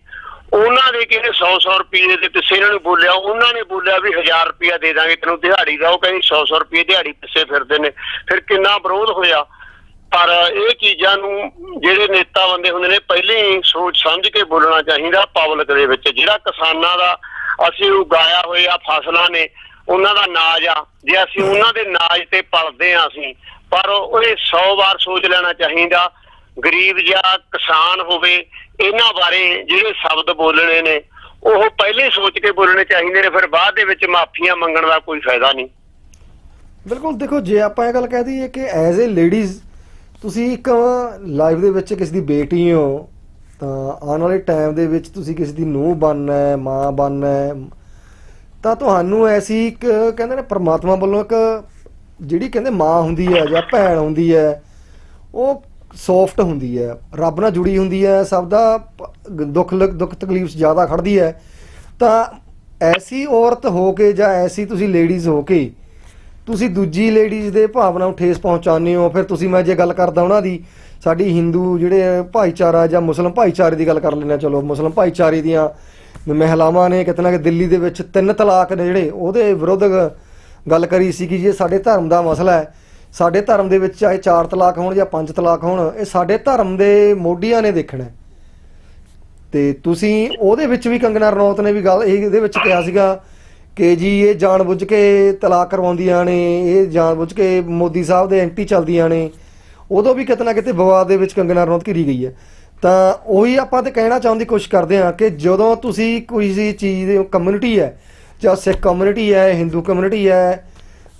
ਉਹਨਾਂ ਦੇ ਕਿਹਨੇ 100 100 ਰੁਪਏ ਦੇ ਪਿੱਛੇ ਇਹਨਾਂ ਨੂੰ ਬੋਲਿਆ, ਉਹਨਾਂ ਨੇ ਬੋਲਿਆ ਵੀ 1000 ਰੁਪਇਆ ਦੇ ਦਾਂਗੇ ਤੈਨੂੰ ਦਿਹਾੜੀ ਦਾ। ਉਹ ਕਹਿੰਦੀ 100 100 ਰੁਪਏ ਦਿਹਾੜੀ ਪਿੱਛੇ ਫਿਰਦੇ ਨੇ। ਫਿਰ ਕਿੰਨਾ ਵਿਰੋਧ ਹੋਇਆ? ਪਰ ਇਹ ਚੀਜ਼ਾਂ ਨੂੰ ਜਿਹੜੇ ਨੇਤਾ ਬੰਦੇ ਹੁੰਦੇ ਨੇ, ਪਹਿਲੇ ਸੋਚ ਸਮਝ ਕੇ ਬੋਲਣਾ ਚਾਹੀਦਾ ਪਬਲਿਕ ਦੇ ਵਿੱਚ। ਜਿਹੜਾ ਕਿਸਾਨਾਂ ਦਾ ਅਸੀਂ ਉਗਾਇਆ ਹੋਇਆ ਫਸਲਾਂ ਨੇ, ਉਹਨਾਂ ਦਾ ਨਾਜ ਆ। ਜੇ ਅਸੀਂ ਉਹਨਾਂ ਦੇ ਨਾਜ ਤੇ ਪਲਦੇ ਆ ਅਸੀਂ, ਪਰ ਉਹ 100 ਵਾਰ ਸੋਚ ਲੈਣਾ ਚਾਹੀਦਾ, ਗਰੀਬ ਜਾਂ ਕਿਸਾਨ ਹੋਵੇ, ਇਹਨਾਂ ਬਾਰੇ ਜਿਹੜੇ ਸ਼ਬਦ ਬੋਲਣੇ ਨੇ, ਉਹ ਪਹਿਲੇ ਸੋਚ ਕੇ ਬੋਲਣੇ ਚਾਹੀਦੇ ਨੇ, ਫਿਰ ਬਾਅਦ ਦੇ ਵਿੱਚ ਮਾਫੀਆਂ ਮੰਗਣ ਦਾ ਕੋਈ ਫਾਇਦਾ ਨਹੀਂ। ਬਿਲਕੁਲ, ਦੇਖੋ ਜੇ ਆਪਾਂ ਇਹ ਗੱਲ ਕਹਿ ਦਈਏ ਕਿ ਐਜ਼ ਏ ਲੇਡੀਜ਼ ਤੁਸੀਂ ਇੱਕ ਲਾਈਫ ਦੇ ਵਿੱਚ ਕਿਸੇ ਦੀ ਬੇਟੀ ਹੋ, ਤਾਂ ਆਉਣ ਵਾਲੇ ਟਾਈਮ ਦੇ ਵਿੱਚ ਤੁਸੀਂ ਕਿਸੇ ਦੀ ਨੂੰਹ ਬਣਨਾ ਹੈ, ਮਾਂ ਬਣਨਾ ਹੈ, ਤਾਂ ਤੁਹਾਨੂੰ ਐਸੀ ਇੱਕ ਕਹਿੰਦੇ ਨੇ ਪਰਮਾਤਮਾ ਵੱਲੋਂ ਇੱਕ ਜਿਹੜੀ ਕਹਿੰਦੇ ਮਾਂ ਹੁੰਦੀ ਹੈ ਜਾਂ ਭੈਣ ਹੁੰਦੀ ਹੈ, ਉਹ ਸੌਫਟ ਹੁੰਦੀ ਹੈ, ਰੱਬ ਨਾਲ ਜੁੜੀ ਹੁੰਦੀ ਹੈ, ਸਭ ਦਾ ਦੁੱਖ ਲੁੱਖ- ਦੁੱਖ ਤਕਲੀਫ ਜ਼ਿਆਦਾ ਖੜਦੀ ਹੈ, ਤਾਂ ਐਸੀ ਔਰਤ ਹੋ ਕੇ ਜਾਂ ਐਸੀ ਤੁਸੀਂ ਲੇਡੀਜ਼ ਹੋ ਕੇ ਤੁਸੀਂ ਦੂਜੀ ਲੇਡੀਜ਼ ਦੇ ਭਾਵਨਾ ਨੂੰ ਠੇਸ ਪਹੁੰਚਾਉਂਦੇ ਹੋ, ਫਿਰ ਤੁਸੀਂ ਮੈਂ ਜੇ ਗੱਲ ਕਰਦਾ ਉਹਨਾਂ ਦੀ, ਸਾਡੀ ਹਿੰਦੂ ਜਿਹੜੇ ਭਾਈਚਾਰਾ ਜਾਂ ਮੁਸਲਮ ਭਾਈਚਾਰੇ ਦੀ ਗੱਲ ਕਰ ਲੈਂਦੇ ਹਾਂ, ਚਲੋ ਮੁਸਲਮ ਭਾਈਚਾਰੇ ਦੀਆਂ ਮਹਿਲਾਵਾਂ ਨੇ ਕਿਤੇ ਨਾ ਕਿ ਦਿੱਲੀ ਦੇ ਵਿੱਚ ਤਿੰਨ ਤਲਾਕ ਨੇ ਜਿਹੜੇ, ਉਹਦੇ ਵਿਰੁੱਧ ਗੱਲ ਕਰੀ ਸੀ ਕਿ ਜੇ ਸਾਡੇ ਧਰਮ ਦਾ ਮਸਲਾ ਹੈ, ਸਾਡੇ ਧਰਮ ਦੇ ਵਿੱਚ ਚਾਹੇ ਚਾਰ ਤਲਾਕ ਹੋਣ ਜਾਂ ਪੰਜ ਤਲਾਕ ਹੋਣ, ਇਹ ਸਾਡੇ ਧਰਮ ਦੇ ਮੋਢੀਆਂ ਨੇ ਦੇਖਣਾ ਹੈ। ਤੇ ਤੁਸੀਂ ਉਹਦੇ ਵਿੱਚ ਵੀ ਕੰਗਨਾ ਰਣੌਤ ਨੇ ਵੀ ਗੱਲ ਇਹ ਇਹਦੇ ਵਿੱਚ ਕਿਹਾ ਸੀਗਾ ਕਿ ਜੀ ਇਹ ਜਾਣਬੁੱਝ ਕੇ ਤਲਾਕ ਕਰਵਾਉਂਦੀਆਂ ਨੇ, ਇਹ ਜਾਣਬੁੱਝ ਕੇ ਮੋਦੀ ਸਾਹਿਬ ਦੇ ਐਂਟੀ ਚੱਲਦੀਆਂ ਨੇ, ਉਦੋਂ ਵੀ ਕਿਤੇ ਨਾ ਕਿਤੇ ਵਿਵਾਦ ਦੇ ਵਿੱਚ ਕੰਗਨਾ ਰਣੌਤ ਘਿਰੀ ਗਈ ਹੈ। ਤਾਂ ਉਹੀ ਆਪਾਂ ਤੇ ਕਹਿਣਾ ਚਾਹੁੰਦੀ ਕੋਸ਼ਿਸ਼ ਕਰਦੇ ਹਾਂ ਕਿ ਜਦੋਂ ਤੁਸੀਂ ਕੋਈ ਚੀਜ਼ ਦੀ ਕਮਿਊਨਿਟੀ ਹੈ, ਜਾਂ ਸਿੱਖ ਕਮਿਊਨਿਟੀ ਹੈ, ਹਿੰਦੂ ਕਮਿਊਨਿਟੀ ਹੈ,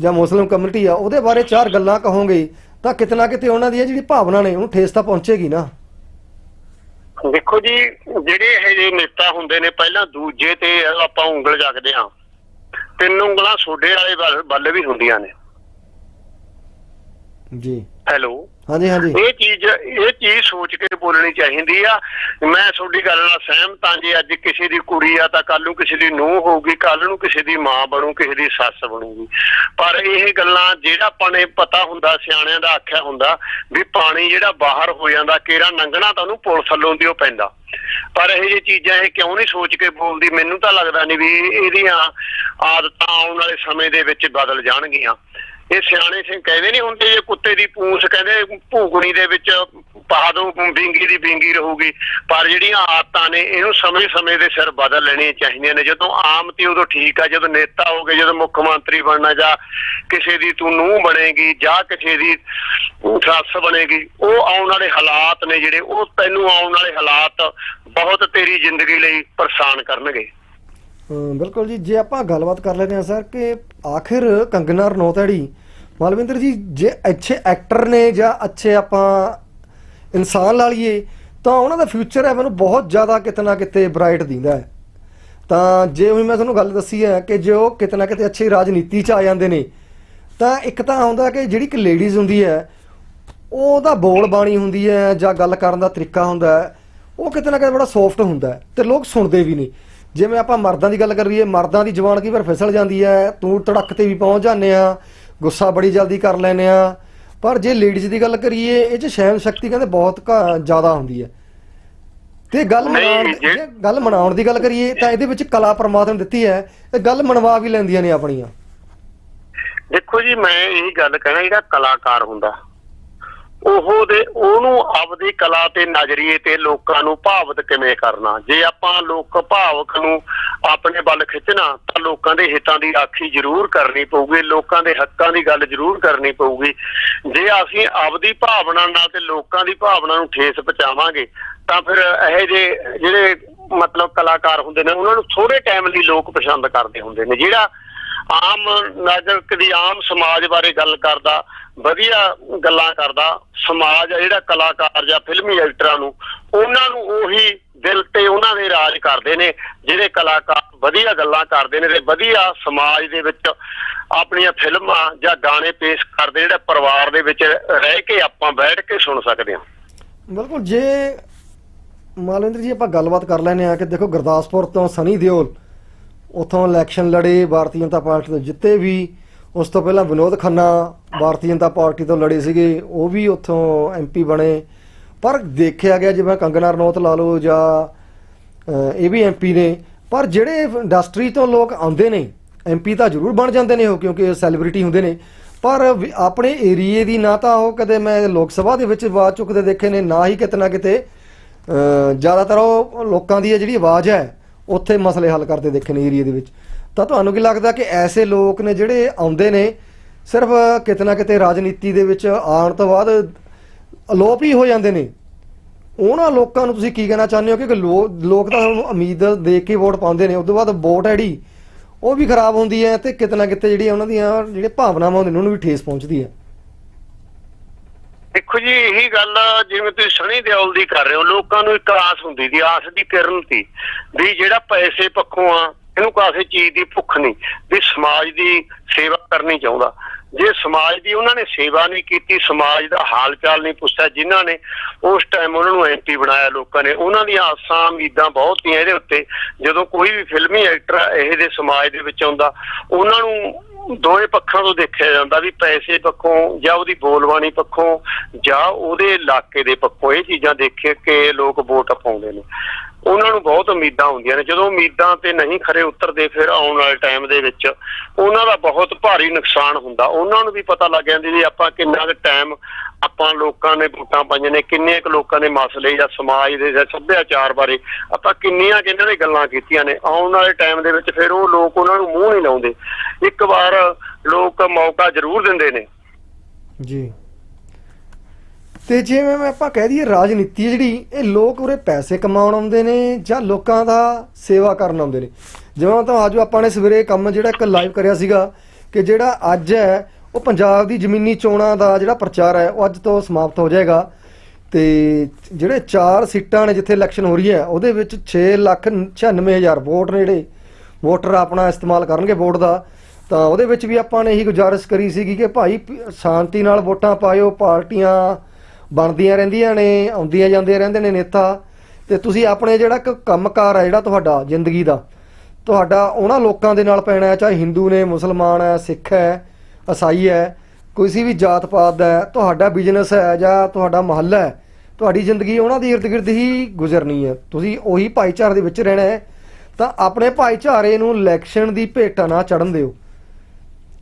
ਜਾਂ ਮੁਸਲਿਮ ਕਮਿਊਨਿਟੀ ਆ ਉਹਦੇ ਬਾਰੇ ਚਾਰ ਗੱਲਾਂ ਕਹੋਗੇ, ਤਾਂ ਕਿਤੇ ਨਾ ਕਿਤੇ ਉਹਨਾਂ ਦੀ ਇਹ ਜਿਹੜੀ ਭਾਵਨਾ ਨੇ, ਉਹਨੂੰ ਠੇਸ ਤਾਂ ਪਹੁੰਚੇਗੀ ਨਾ। ਦੇਖੋ ਜੀ, ਜਿਹੜੇ ਇਹ ਨੇਤਾ ਹੁੰਦੇ ਨੇ, ਪਹਿਲਾਂ ਦੂਜੇ ਤੇ ਆਪਾਂ ਉਂਗਲ ਜਗਦੇ ਆ ਤਿੰਨ ਉਂਗਲਾਂ ਸੋਡੇ ਵਾਲੇ ਵੱਲ- ਵੱਲ ਵੀ ਹੁੰਦੀਆਂ ਨੇ। ਜੀ। ਹੈਲੋ। ਹਾਂਜੀ ਹਾਂਜੀ। ਇਹ ਚੀਜ਼ ਇਹ ਚੀਜ਼ ਸੋਚ ਕੇ ਬੋਲਣੀ ਚਾਹੀਦੀ ਆ। ਮੈਂ ਤੁਹਾਡੀ ਗੱਲ ਨਾਲ ਸਹਿਮਤ ਹਾਂ ਜੇ ਅੱਜ ਕਿਸੇ ਦੀ ਕੁੜੀ ਆ ਤਾਂ ਕੱਲ ਨੂੰ ਕਿਸੇ ਦੀ ਨੂੰਹ ਹੋਊਗੀ ਕੱਲ ਨੂੰ ਕਿਸੇ ਦੀ ਮਾਂ ਬਣੂ ਕਿਸੇ ਦੀ ਸੱਸ ਬਣੂਗੀ। ਪਰ ਇਹ ਗੱਲਾਂ ਜਿਹੜਾ ਆਪਾਂ ਨੇ ਪਤਾ ਹੁੰਦਾ ਸਿਆਣਿਆਂ ਦਾ ਆਖਿਆ ਹੁੰਦਾ ਵੀ ਪਾਣੀ ਜਿਹੜਾ ਬਾਹਰ ਹੋ ਜਾਂਦਾ ਕੇਰਾ ਲੰਘਣਾ ਤਾਂ ਉਹਨੂੰ ਪੁਲ ਥੱਲੋਂ ਦੀ ਉਹ ਪੈਂਦਾ। ਪਰ ਇਹ ਜਿਹੀ ਚੀਜ਼ਾਂ ਇਹ ਕਿਉਂ ਨਹੀਂ ਸੋਚ ਕੇ ਬੋਲਦੀ? ਮੈਨੂੰ ਤਾਂ ਲੱਗਦਾ ਨਹੀਂ ਵੀ ਇਹਦੀਆਂ ਆਦਤਾਂ ਆਉਣ ਵਾਲੇ ਸਮੇਂ ਦੇ ਵਿੱਚ ਬਦਲ ਜਾਣਗੀਆਂ। ਇਹ ਸਿਆਣੇ ਸਿੰਘ ਕਹਿੰਦੇ ਨਹੀਂ ਹੁੰਦੇ ਜੇ ਕੁੱਤੇ ਦੀ ਪੂੰਛ ਕਹਿੰਦੇ ਭੂਗਣੀ ਦੇ ਵਿੱਚ ਪਾ ਦੋ ਬਿੰਗੀ ਦੀ ਬਿੰਗੀ ਰਹੂਗੀ, ਪਰ ਜਿਹੜੀਆਂ ਆਦਤਾਂ ਨੇ ਇਹਨੂੰ ਸਮੇਂ-ਸਮੇਂ ਦੇ ਸਿਰ ਬਦਲ ਲੈਣੀਆਂ ਚਾਹੀਦੀਆਂ ਨੇ। ਜਦੋਂ ਆਮ ਤੇ ਉਦੋਂ ਠੀਕ ਆ, ਜਦੋਂ ਨੇਤਾ ਹੋ ਗਏ, ਜਦੋਂ ਮੁੱਖ ਮੰਤਰੀ ਬਣਨਾ ਜਾਂ ਕਿਸੇ ਦੀ ਤੂੰ ਨੂੰਹ ਬਣੇਗੀ ਜਾਂ ਕਿਸੇ ਦੀ ਸੱਸ ਬਣੇਗੀ, ਉਹ ਆਉਣ ਵਾਲੇ ਹਾਲਾਤ ਨੇ ਜਿਹੜੇ, ਉਹ ਤੈਨੂੰ ਆਉਣ ਵਾਲੇ ਹਾਲਾਤ ਬਹੁਤ ਤੇਰੀ ਜ਼ਿੰਦਗੀ ਲਈ ਪਰੇਸ਼ਾਨ ਕਰਨਗੇ। ਬਿਲਕੁਲ ਜੀ, ਜੇ ਆਪਾਂ ਗੱਲਬਾਤ ਕਰ ਲੈਂਦੇ ਹਾਂ ਸਰ ਕਿ ਆਖਿਰ ਕੰਗਨਾ ਰਣੌਤੜੀ ਮਾਲਵਿੰਦਰ ਜੀ, ਜੇ ਅੱਛੇ ਐਕਟਰ ਨੇ ਜਾਂ ਅੱਛੇ ਆਪਾਂ ਇਨਸਾਨ ਲਾ ਲਈਏ, ਤਾਂ ਉਹਨਾਂ ਦਾ ਫਿਊਚਰ ਹੈ ਮੈਨੂੰ ਬਹੁਤ ਜ਼ਿਆਦਾ ਕਿਤਨਾ ਕਿਤੇ ਬ੍ਰਾਈਟ ਦਿੰਦਾ ਹੈ। ਤਾਂ ਜੇ ਵੀ ਮੈਂ ਤੁਹਾਨੂੰ ਗੱਲ ਦੱਸੀ ਹੈ ਕਿ ਜੇ ਉਹ ਕਿਤਨਾ ਕਿਤੇ ਅੱਛੀ ਰਾਜਨੀਤੀ 'ਚ ਆ ਜਾਂਦੇ ਨੇ, ਤਾਂ ਇੱਕ ਤਾਂ ਹੁੰਦਾ ਕਿ ਜਿਹੜੀ ਇੱਕ ਲੇਡੀਜ਼ ਹੁੰਦੀ ਹੈ, ਉਹਦਾ ਬੋਲ ਬਾਣੀ ਹੁੰਦੀ ਹੈ ਜਾਂ ਗੱਲ ਕਰਨ ਦਾ ਤਰੀਕਾ ਹੁੰਦਾ ਹੈ, ਉਹ ਕਿਤੇ ਨਾ ਕਿਤੇ ਬੜਾ ਸੌਫਟ ਹੁੰਦਾ ਹੈ ਤੇ ਲੋਕ ਸੁਣਦੇ ਵੀ ਨੇ। ਜਿਵੇਂ ਆਪਾਂ ਮਰਦਾਂ ਦੀ ਗੱਲ ਕਰੀਏ ਮਰਦਾਂ ਦੀ ਜ਼ੁਬਾਨ ਕਈ ਵਾਰ ਫਿਸਲ ਜਾਂਦੀ ਹੈ ਤੂੰ ਤੜਕ ਤੇ ਵੀ ਪਹੁੰਚ ਜਾਂਦੇ ਆ ਗੁੱਸਾ ਬੜੀ ਜਲਦੀ ਕਰ ਲੈਨੇ ਆ ਪਰ ਜੇ ਲੇਡੀਜ਼ ਦੀ ਗੱਲ ਕਰੀਏ ਇਹ ਚ ਸਹਿਣ ਸ਼ਕਤੀ ਕਹਿੰਦੇ ਬਹੁਤ ਜ਼ਿਆਦਾ ਹੁੰਦੀ ਹੈ। ਤੇ ਗੱਲ ਮਨਾਉਣ ਗੱਲ ਮਨਾਉਣ ਦੀ ਗੱਲ ਕਰੀਏ ਤਾਂ ਇਹਦੇ ਵਿੱਚ ਕਲਾ ਪਰਮਾਤਮਾ ਨੇ ਦਿੱਤੀ ਹੈ ਇਹ ਗੱਲ ਮਨਵਾ ਵੀ ਲੈਂਦੀਆਂ ਨੇ ਆਪਣੀਆਂ। ਦੇਖੋ ਜੀ ਮੈਂ ਇਹੀ ਗੱਲ ਕਹਿਣਾ ਜਿਹੜਾ ਕਲਾਕਾਰ ਹੁੰਦਾ ਉਹ ਦੇ ਉਹਨੂੰ ਆਪਦੀ ਕਲਾ ਤੇ ਨਜ਼ਰੀਏ ਤੇ ਲੋਕਾਂ ਨੂੰ ਭਾਵਤ ਕਿਵੇਂ ਕਰਨਾ? ਜੇ ਆਪਾਂ ਲੋਕ ਭਾਵਕ ਨੂੰ ਆਪਣੇ ਵੱਲ ਖਿੱਚਣਾ, ਤਾਂ ਲੋਕਾਂ ਦੇ ਹਿੱਤਾਂ ਦੀ ਆਖੀ ਜ਼ਰੂਰ ਕਰਨੀ ਪਊਗੀ, ਲੋਕਾਂ ਦੇ ਹੱਕਾਂ ਦੀ ਗੱਲ ਜ਼ਰੂਰ ਕਰਨੀ ਪਊਗੀ। ਜੇ ਅਸੀਂ ਆਪਦੀ ਭਾਵਨਾ ਨਾਲ ਤੇ ਲੋਕਾਂ ਦੀ ਭਾਵਨਾ ਨੂੰ ਠੇਸ ਪਹੁੰਚਾਵਾਂਗੇ, ਤਾਂ ਫਿਰ ਇਹ ਜੇ ਜਿਹੜੇ ਮਤਲਬ ਕਲਾਕਾਰ ਹੁੰਦੇ ਨੇ, ਉਹਨਾਂ ਨੂੰ ਥੋੜੇ ਟਾਈਮ ਲਈ ਲੋਕ ਪਸੰਦ ਕਰਦੇ ਹੁੰਦੇ ਨੇ। ਜਿਹੜਾ ਆਮ ਨਾਗਰਿਕ ਦੀ ਆਮ ਸਮਾਜ ਬਾਰੇ ਗੱਲ ਕਰਦਾ, ਵਧੀਆ ਗੱਲਾਂ ਕਰਦਾ, ਸਮਾਜ ਆ ਜਿਹੜਾ ਕਲਾਕਾਰ ਜਾਂ ਫਿਲਮੀ ਐਕਟਰਾਂ ਨੂੰ, ਉਹਨਾਂ ਨੂੰ ਉਹੀ ਦਿਲ ਤੇ ਉਹਨਾਂ ਦੇ ਰਾਜ ਕਰਦੇ ਨੇ, ਜਿਹੜੇ ਕਲਾਕਾਰ ਵਧੀਆ ਗੱਲਾਂ ਕਰਦੇ ਨੇ ਤੇ ਵਧੀਆ ਸਮਾਜ ਦੇ ਵਿੱਚ ਆਪਣੀਆਂ ਫਿਲਮਾਂ ਜਾਂ ਗਾਣੇ ਪੇਸ਼ ਕਰਦੇ, ਜਿਹੜਾ ਪਰਿਵਾਰ ਦੇ ਵਿੱਚ ਰਹਿ ਕੇ ਆਪਾਂ ਬੈਠ ਕੇ ਸੁਣ ਸਕਦੇ ਹਾਂ। ਬਿਲਕੁਲ, ਜੇ ਮਾਲਵਿੰਦਰ ਜੀ ਆਪਾਂ ਗੱਲਬਾਤ ਕਰ ਲੈਨੇ ਆ ਕਿ ਦੇਖੋ ਗੁਰਦਾਸਪੁਰ ਤੋਂ ਸਨੀ ਦਿਓਲ ਉਥੋਂ ਇਲੈਕਸ਼ਨ ਲੜੇ, ਭਾਰਤੀ ਜਨਤਾ ਪਾਰਟੀ ਤੋਂ ਜਿੱਤੇ ਵੀ। ਉਸ ਤੋਂ ਪਹਿਲਾਂ ਵਿਨੋਦ ਖੰਨਾ ਭਾਰਤੀ ਜਨਤਾ ਪਾਰਟੀ ਤੋਂ ਲੜੇ ਸੀਗੇ, ਉਹ ਵੀ ਉਥੋਂ ਐਮਪੀ ਬਣੇ। ਪਰ ਦੇਖਿਆ ਗਿਆ, ਜਿਵੇਂ ਕੰਗਨਾ ਰਣੌਤ ਲਾ ਲਓ ਜਾਂ ਇਹ ਵੀ ਐਮਪੀ ਨੇ। ਪਰ ਜਿਹੜੇ ਇੰਡਸਟਰੀ ਤੋਂ ਲੋਕ ਆਉਂਦੇ ਨੇ ਐਮਪੀ ਤਾਂ ਜ਼ਰੂਰ ਬਣ ਜਾਂਦੇ ਨੇ ਉਹ, ਕਿਉਂਕਿ ਸੈਲੀਬ੍ਰਿਟੀ ਹੁੰਦੇ ਨੇ। ਪਰ ਆਪਣੇ ਏਰੀਏ ਦੀ ਨਾ ਤਾਂ ਉਹ ਕਦੇ ਮੈਂ ਲੋਕ ਸਭਾ ਦੇ ਵਿੱਚ ਆਵਾਜ਼ ਚੁੱਕਦੇ ਦੇਖੇ ਨੇ, ਨਾ ਹੀ ਕਿਤੇ ਨਾ ਕਿਤੇ ਜ਼ਿਆਦਾਤਰ ਉਹ ਲੋਕਾਂ ਦੀ ਇਹ ਜਿਹੜੀ ਆਵਾਜ਼ ਹੈ ਉੱਥੇ ਮਸਲੇ ਹੱਲ ਕਰਦੇ ਦੇਖੇ ਨੇ ਏਰੀਏ ਦੇ ਵਿੱਚ। ਤਾਂ ਤੁਹਾਨੂੰ ਕੀ ਲੱਗਦਾ ਕਿ ਐਸੇ ਲੋਕ ਨੇ ਜਿਹੜੇ ਆਉਂਦੇ ਨੇ, ਸਿਰਫ ਕਿਤੇ ਨਾ ਕਿਤੇ ਰਾਜਨੀਤੀ ਦੇ ਵਿੱਚ ਆਉਣ ਤੋਂ ਬਾਅਦ ਅਲੋਪ ਹੀ ਹੋ ਜਾਂਦੇ ਨੇ? ਉਹਨਾਂ ਲੋਕਾਂ ਨੂੰ ਤੁਸੀਂ ਕੀ ਕਹਿਣਾ ਚਾਹੁੰਦੇ ਹੋ? ਕਿ ਲੋ- ਲੋਕ ਤਾਂ ਉਮੀਦ ਦੇ ਕੇ ਵੋਟ ਪਾਉਂਦੇ ਨੇ ਉਸ ਤੋਂ ਬਾਅਦ ਵੋਟ ਆਈਡੀ ਉਹ ਵੀ ਖਰਾਬ ਹੁੰਦੀ ਹੈ ਤੇ ਕਿਤੇ ਨਾ ਕਿਤੇ ਜਿਹੜੀ ਉਹਨਾਂ ਦੀਆਂ, ਜਿਹੜੇ ਭਾਵਨਾਵਾਂ ਹੁੰਦੀਆਂ ਨੇ, ਉਹਨੂੰ ਵੀ ਠੇਸ ਪਹੁੰਚਦੀ ਹੈ। ਦੇਖੋ ਜੀ, ਇਹੀ ਗੱਲ ਜਿਵੇਂ ਤੁਸੀਂ ਸਣੀ ਦਿਓਲ ਦੀ ਕਰ ਰਹੇ ਹੋ, ਲੋਕਾਂ ਨੂੰ ਇੱਕ ਆਸ ਹੁੰਦੀ ਦੀ ਆਸ ਦੀ ਕਿਰਨ ਸੀ, ਵੀ ਜਿਹੜਾ ਪੈਸੇ ਪੱਖੋਂ ਆ, ਇਹਨੂੰ ਕਾਸੇ ਚੀਜ਼ ਦੀ ਭੁੱਖ ਨਹੀਂ, ਵੀ ਸਮਾਜ ਦੀ ਸੇਵਾ ਕਰਨੀ ਚਾਹੁੰਦਾ। ਜੇ ਸਮਾਜ ਦੀ ਉਹਨਾਂ ਨੇ ਸੇਵਾ ਨਹੀਂ ਕੀਤੀ, ਸਮਾਜ ਦਾ ਹਾਲ ਚਾਲ ਨਹੀਂ ਪੁੱਛਿਆ, ਜਿਨ੍ਹਾਂ ਨੇ ਉਸ ਟਾਈਮ ਉਹਨਾਂ ਨੂੰ ਐਮਪੀ ਬਣਾਇਆ ਲੋਕਾਂ ਨੇ, ਉਹਨਾਂ ਦੀਆਂ ਆਸਾਂ, ਉਮੀਦਾਂ ਬਹੁਤ ਸੀ ਇਹਦੇ ਉੱਤੇ। ਜਦੋਂ ਕੋਈ ਵੀ ਫਿਲਮੀ ਐਕਟਰ ਇਹ ਦੇ ਸਮਾਜ ਦੇ ਵਿੱਚ ਆਉਂਦਾ, ਉਹਨਾਂ ਨੂੰ ਦੋਵੇਂ ਪੱਖਾਂ ਤੋਂ ਦੇਖਿਆ ਜਾਂਦਾ ਵੀ ਪੈਸੇ ਪੱਖੋਂ ਜਾਂ ਉਹਦੀ ਬੋਲਬਾਣੀ ਪੱਖੋਂ ਜਾਂ ਉਹਦੇ ਇਲਾਕੇ ਦੇ ਪੱਖੋਂ ਇਹ ਚੀਜ਼ਾਂ ਦੇਖ ਕੇ ਲੋਕ ਵੋਟ ਪਾਉਂਦੇ ਨੇ। ਉਹਨਾਂ ਨੂੰ ਬਹੁਤ ਉਮੀਦਾਂ ਹੁੰਦੀਆਂ ਨੇ। ਜਦੋਂ ਉਮੀਦਾਂ ਤੇ ਨਹੀਂ ਖਰੇ ਉਤਰਦੇ ਫਿਰ ਆਉਣ ਵਾਲੇ ਟਾਈਮ ਦੇ ਵਿੱਚ ਉਹਨਾਂ ਦਾ ਬਹੁਤ ਭਾਰੀ ਨੁਕਸਾਨ ਹੁੰਦਾ। ਉਹਨਾਂ ਨੂੰ ਵੀ ਪਤਾ ਲੱਗ ਜਾਂਦੀ ਵੀ ਆਪਾਂ ਕਿੰਨਾ ਕੁ ਟਾਈਮ ਆਪਾਂ ਲੋਕਾਂ ਨੇ ਵੋਟਾਂ ਪਾਈਆਂ ਨੇ, ਕਿੰਨੇ ਕੁ ਲੋਕਾਂ ਨੇ ਮਸਲੇ ਜਾਂ ਸਮਾਜ ਦੇ ਜਾਂ ਸੱਭਿਆਚਾਰ ਬਾਰੇ ਆਪਾਂ ਕਿੰਨੀਆਂ ਕਿ ਇਹਨਾਂ ਨੇ ਗੱਲਾਂ ਕੀਤੀਆਂ ਨੇ। ਆਉਣ ਵਾਲੇ ਟਾਈਮ ਦੇ ਵਿੱਚ ਫਿਰ ਉਹ ਲੋਕ ਉਹਨਾਂ ਨੂੰ ਮੂੰਹ ਨਹੀਂ ਲਾਉਂਦੇ। ਇੱਕ ਵਾਰ ਲੋਕ ਮੌਕਾ ਜ਼ਰੂਰ ਦਿੰਦੇ ਨੇ। ਜੀ। ਤੇ ਜਿਵੇਂ ਮੈਂ ਆਪਾਂ ਕਹਿ ਦਈਏ ਰਾਜਨੀਤੀ ਜਿਹੜੀ, ਇਹ ਲੋਕ ਉਰੇ ਪੈਸੇ ਕਮਾਉਣ ਆਉਂਦੇ ਨੇ ਜਾਂ ਲੋਕਾਂ ਦਾ ਸੇਵਾ ਕਰਨ ਆਉਂਦੇ ਨੇ। ਜਿਵੇਂ ਤਾਂ ਆਜੋ ਆਪਾਂ ਨੇ ਸਵੇਰੇ ਕੰਮ ਜਿਹੜਾ ਇੱਕ ਲਾਈਵ ਕਰਿਆ ਸੀਗਾ ਕਿ ਜਿਹੜਾ ਅੱਜ ਹੈ, ਉਹ ਪੰਜਾਬ ਦੀ ਜ਼ਮੀਨੀ ਚੋਣਾਂ ਦਾ ਜਿਹੜਾ ਪ੍ਰਚਾਰ ਹੈ, ਉਹ ਅੱਜ ਤੋਂ ਸਮਾਪਤ ਹੋ ਜਾਏਗਾ। ਤੇ ਜਿਹੜੇ ਚਾਰ ਸੀਟਾਂ ਨੇ ਜਿੱਥੇ ਇਲੈਕਸ਼ਨ ਹੋ ਰਹੀ ਹੈ, ਉਹਦੇ ਵਿੱਚ 6 ਲੱਖ 96000 ਵੋਟ ਨੇ ਜਿਹੜੇ। ਵੋਟਰ ਆਪਣਾ ਇਸਤੇਮਾਲ ਕਰਨਗੇ ਵੋਟ ਦਾ। ਤਾਂ ਉਹਦੇ ਵਿੱਚ ਵੀ ਆਪਾਂ ਨੇ ਇਹੀ ਗੁਜ਼ਾਰਿਸ਼ ਕਰੀ ਸੀਗੀ ਕਿ ਭਾਈ ਸ਼ਾਂਤੀ ਨਾਲ ਵੋਟਾਂ ਪਾਇਓ, ਪਾਰਟੀਆਂ ਬਣਦੀਆਂ ਰਹਿੰਦੀਆਂ ਨੇ, ਆਉਂਦੀਆਂ ਜਾਂਦੀਆਂ ਰਹਿੰਦੇ ਨੇ ਨੇਤਾ। ਤੇ ਤੁਸੀਂ ਆਪਣੇ ਜਿਹੜਾ ਇੱਕ ਕੰਮਕਾਰ ਹੈ ਜਿਹੜਾ ਤੁਹਾਡਾ ਜ਼ਿੰਦਗੀ ਦਾ, ਤੁਹਾਡਾ ਉਹਨਾਂ ਲੋਕਾਂ ਦੇ ਨਾਲ ਪੈਣਾ ਹੈ, ਚਾਹੇ ਹਿੰਦੂ ਨੇ, ਮੁਸਲਮਾਨ ਹੈ, ਸਿੱਖ ਹੈ ਈਸਾਈ ਹੈ ਕਿਸੇ ਵੀ ਜਾਤ ਪਾਤ ਦਾ ਹੈ, ਤੁਹਾਡਾ ਬਿਜ਼ਨਸ ਹੈ ਜਾਂ ਤੁਹਾਡਾ ਮਹੱਲਾ ਹੈ, ਤੁਹਾਡੀ ਜ਼ਿੰਦਗੀ ਉਹਨਾਂ ਦੀ ਇਰਦ ਗਿਰਦ ਹੀ ਗੁਜ਼ਰਨੀ ਹੈ। ਤੁਸੀਂ ਉਹੀ ਭਾਈਚਾਰੇ ਦੇ ਵਿੱਚ ਰਹਿਣਾ ਹੈ। ਤਾਂ ਆਪਣੇ ਭਾਈਚਾਰੇ ਨੂੰ ਇਲੈਕਸ਼ਨ ਦੀ ਭੇਟਾ ਨਾ ਚੜਨ ਦਿਓ।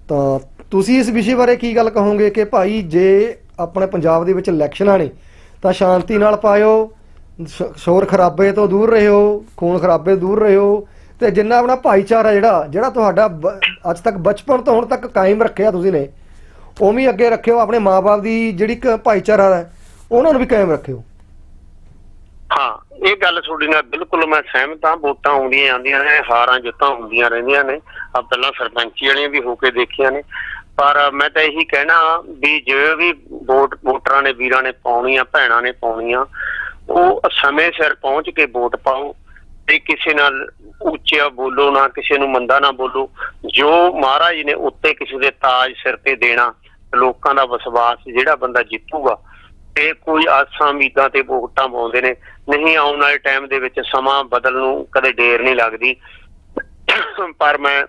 ਤਾਂ ਤੁਸੀਂ ਇਸ ਵਿਸ਼ੇ ਬਾਰੇ ਕੀ ਗੱਲ ਕਹੋਗੇ ਕਿ ਭਾਈ ਜੇ ਆਪਣੇ ਪੰਜਾਬ ਦੇ ਵਿੱਚ ਇਲੈਕਸ਼ਨਾਂ ਨੇ, ਤਾਂ ਸ਼ਾਂਤੀ ਨਾਲ ਪਾਇਓ ਸ਼ੋਰ ਖਰਾਬੇ ਤੋਂ ਦੂਰ ਰਹਿਓ ਖੂਨ ਖਰਾਬੇ ਦੂਰ ਰਹਿਓ ਤੇ ਜਿੰਨਾ ਆਪਣਾ ਭਾਈਚਾਰਾ ਜਿਹੜਾ ਜਿਹੜਾ ਤੁਹਾਡਾ ਅੱਜ ਤੱਕ ਬਚਪਨ ਤੋਂ ਹੁਣ ਤੱਕ ਕਾਇਮ ਰੱਖਿਆ ਤੁਸੀਂ ਨੇ, ਉਵੇਂ ਹੀ ਅੱਗੇ ਰੱਖਿਓ, ਆਪਣੇ ਮਾਪੇ ਦੀ ਜਿਹੜੀ ਭਾਈਚਾਰਾ ਹੈ, ਉਹਨਾਂ ਨੂੰ ਵੀ ਕਾਇਮ ਰੱਖਿਓ। ਹਾਂ, ਇਹ ਗੱਲ ਤੁਹਾਡੀ ਨਾਲ ਬਿਲਕੁਲ ਮੈਂ ਸਹਿਮਤ ਹਾਂ, ਵੋਟਾਂ ਆਉਂਦੀਆਂ ਆਉਂਦੀਆਂ ਨੇ, ਹਾਰਾਂ ਜਿੱਤਾਂ ਹੁੰਦੀਆਂ ਰਹਿੰਦੀਆਂ ਨੇ ਆ ਪਹਿਲਾਂ ਸਰਪੰਚੀ ਵਾਲੀਆਂ ਵੀ ਹੋ ਕੇ ਦੇਖੀਆਂ ਨੇ ਪਰ ਮੈਂ ਤਾਂ ਇਹੀ ਕਹਿਣਾ ਵੀ ਜੇ ਵੀ ਵੋਟ, ਵੋਟਰਾਂ ਨੇ, ਵੀਰਾਂ ਨੇ ਪਾਉਣੀਆਂ, ਭੈਣਾਂ ਨੇ ਪਾਉਣੀਆਂ, ਉਹ ਸਮੇਂ ਸਿਰ ਪਹੁੰਚ ਕੇ ਵੋਟ ਪਾਓ ਤੇ ਕਿਸੇ ਨਾਲ ਉੱਚਿਆ ਬੋਲੋ, ਨਾ ਕਿਸੇ ਨੂੰ ਮੰਦਾ ਨਾ ਬੋਲੋ। ਜੋ ਮਹਾਰਾਜ ਨੇ ਉੱਤੇ ਕਿਸੇ ਦੇ ਤਾਜ ਸਿਰ ਤੇ ਦੇਣਾ, ਲੋਕਾਂ ਦਾ ਵਿਸ਼ਵਾਸ ਜਿਹੜਾ ਬੰਦਾ ਜਿੱਤੂਗਾ ਤੇ ਕੋਈ ਆਸਾਂ ਉਮੀਦਾਂ ਤੇ ਵੋਟਾਂ ਪਾਉਂਦੇ ਨੇ, ਨਹੀਂ ਆਉਣ ਵਾਲੇ ਟਾਈਮ ਦੇ ਵਿੱਚ ਸਮਾਂ ਬਦਲ ਨੂੰ ਕਦੇ ਦੇਰ ਨਹੀਂ ਲੱਗਦੀ। ਪਰ ਮੈਂ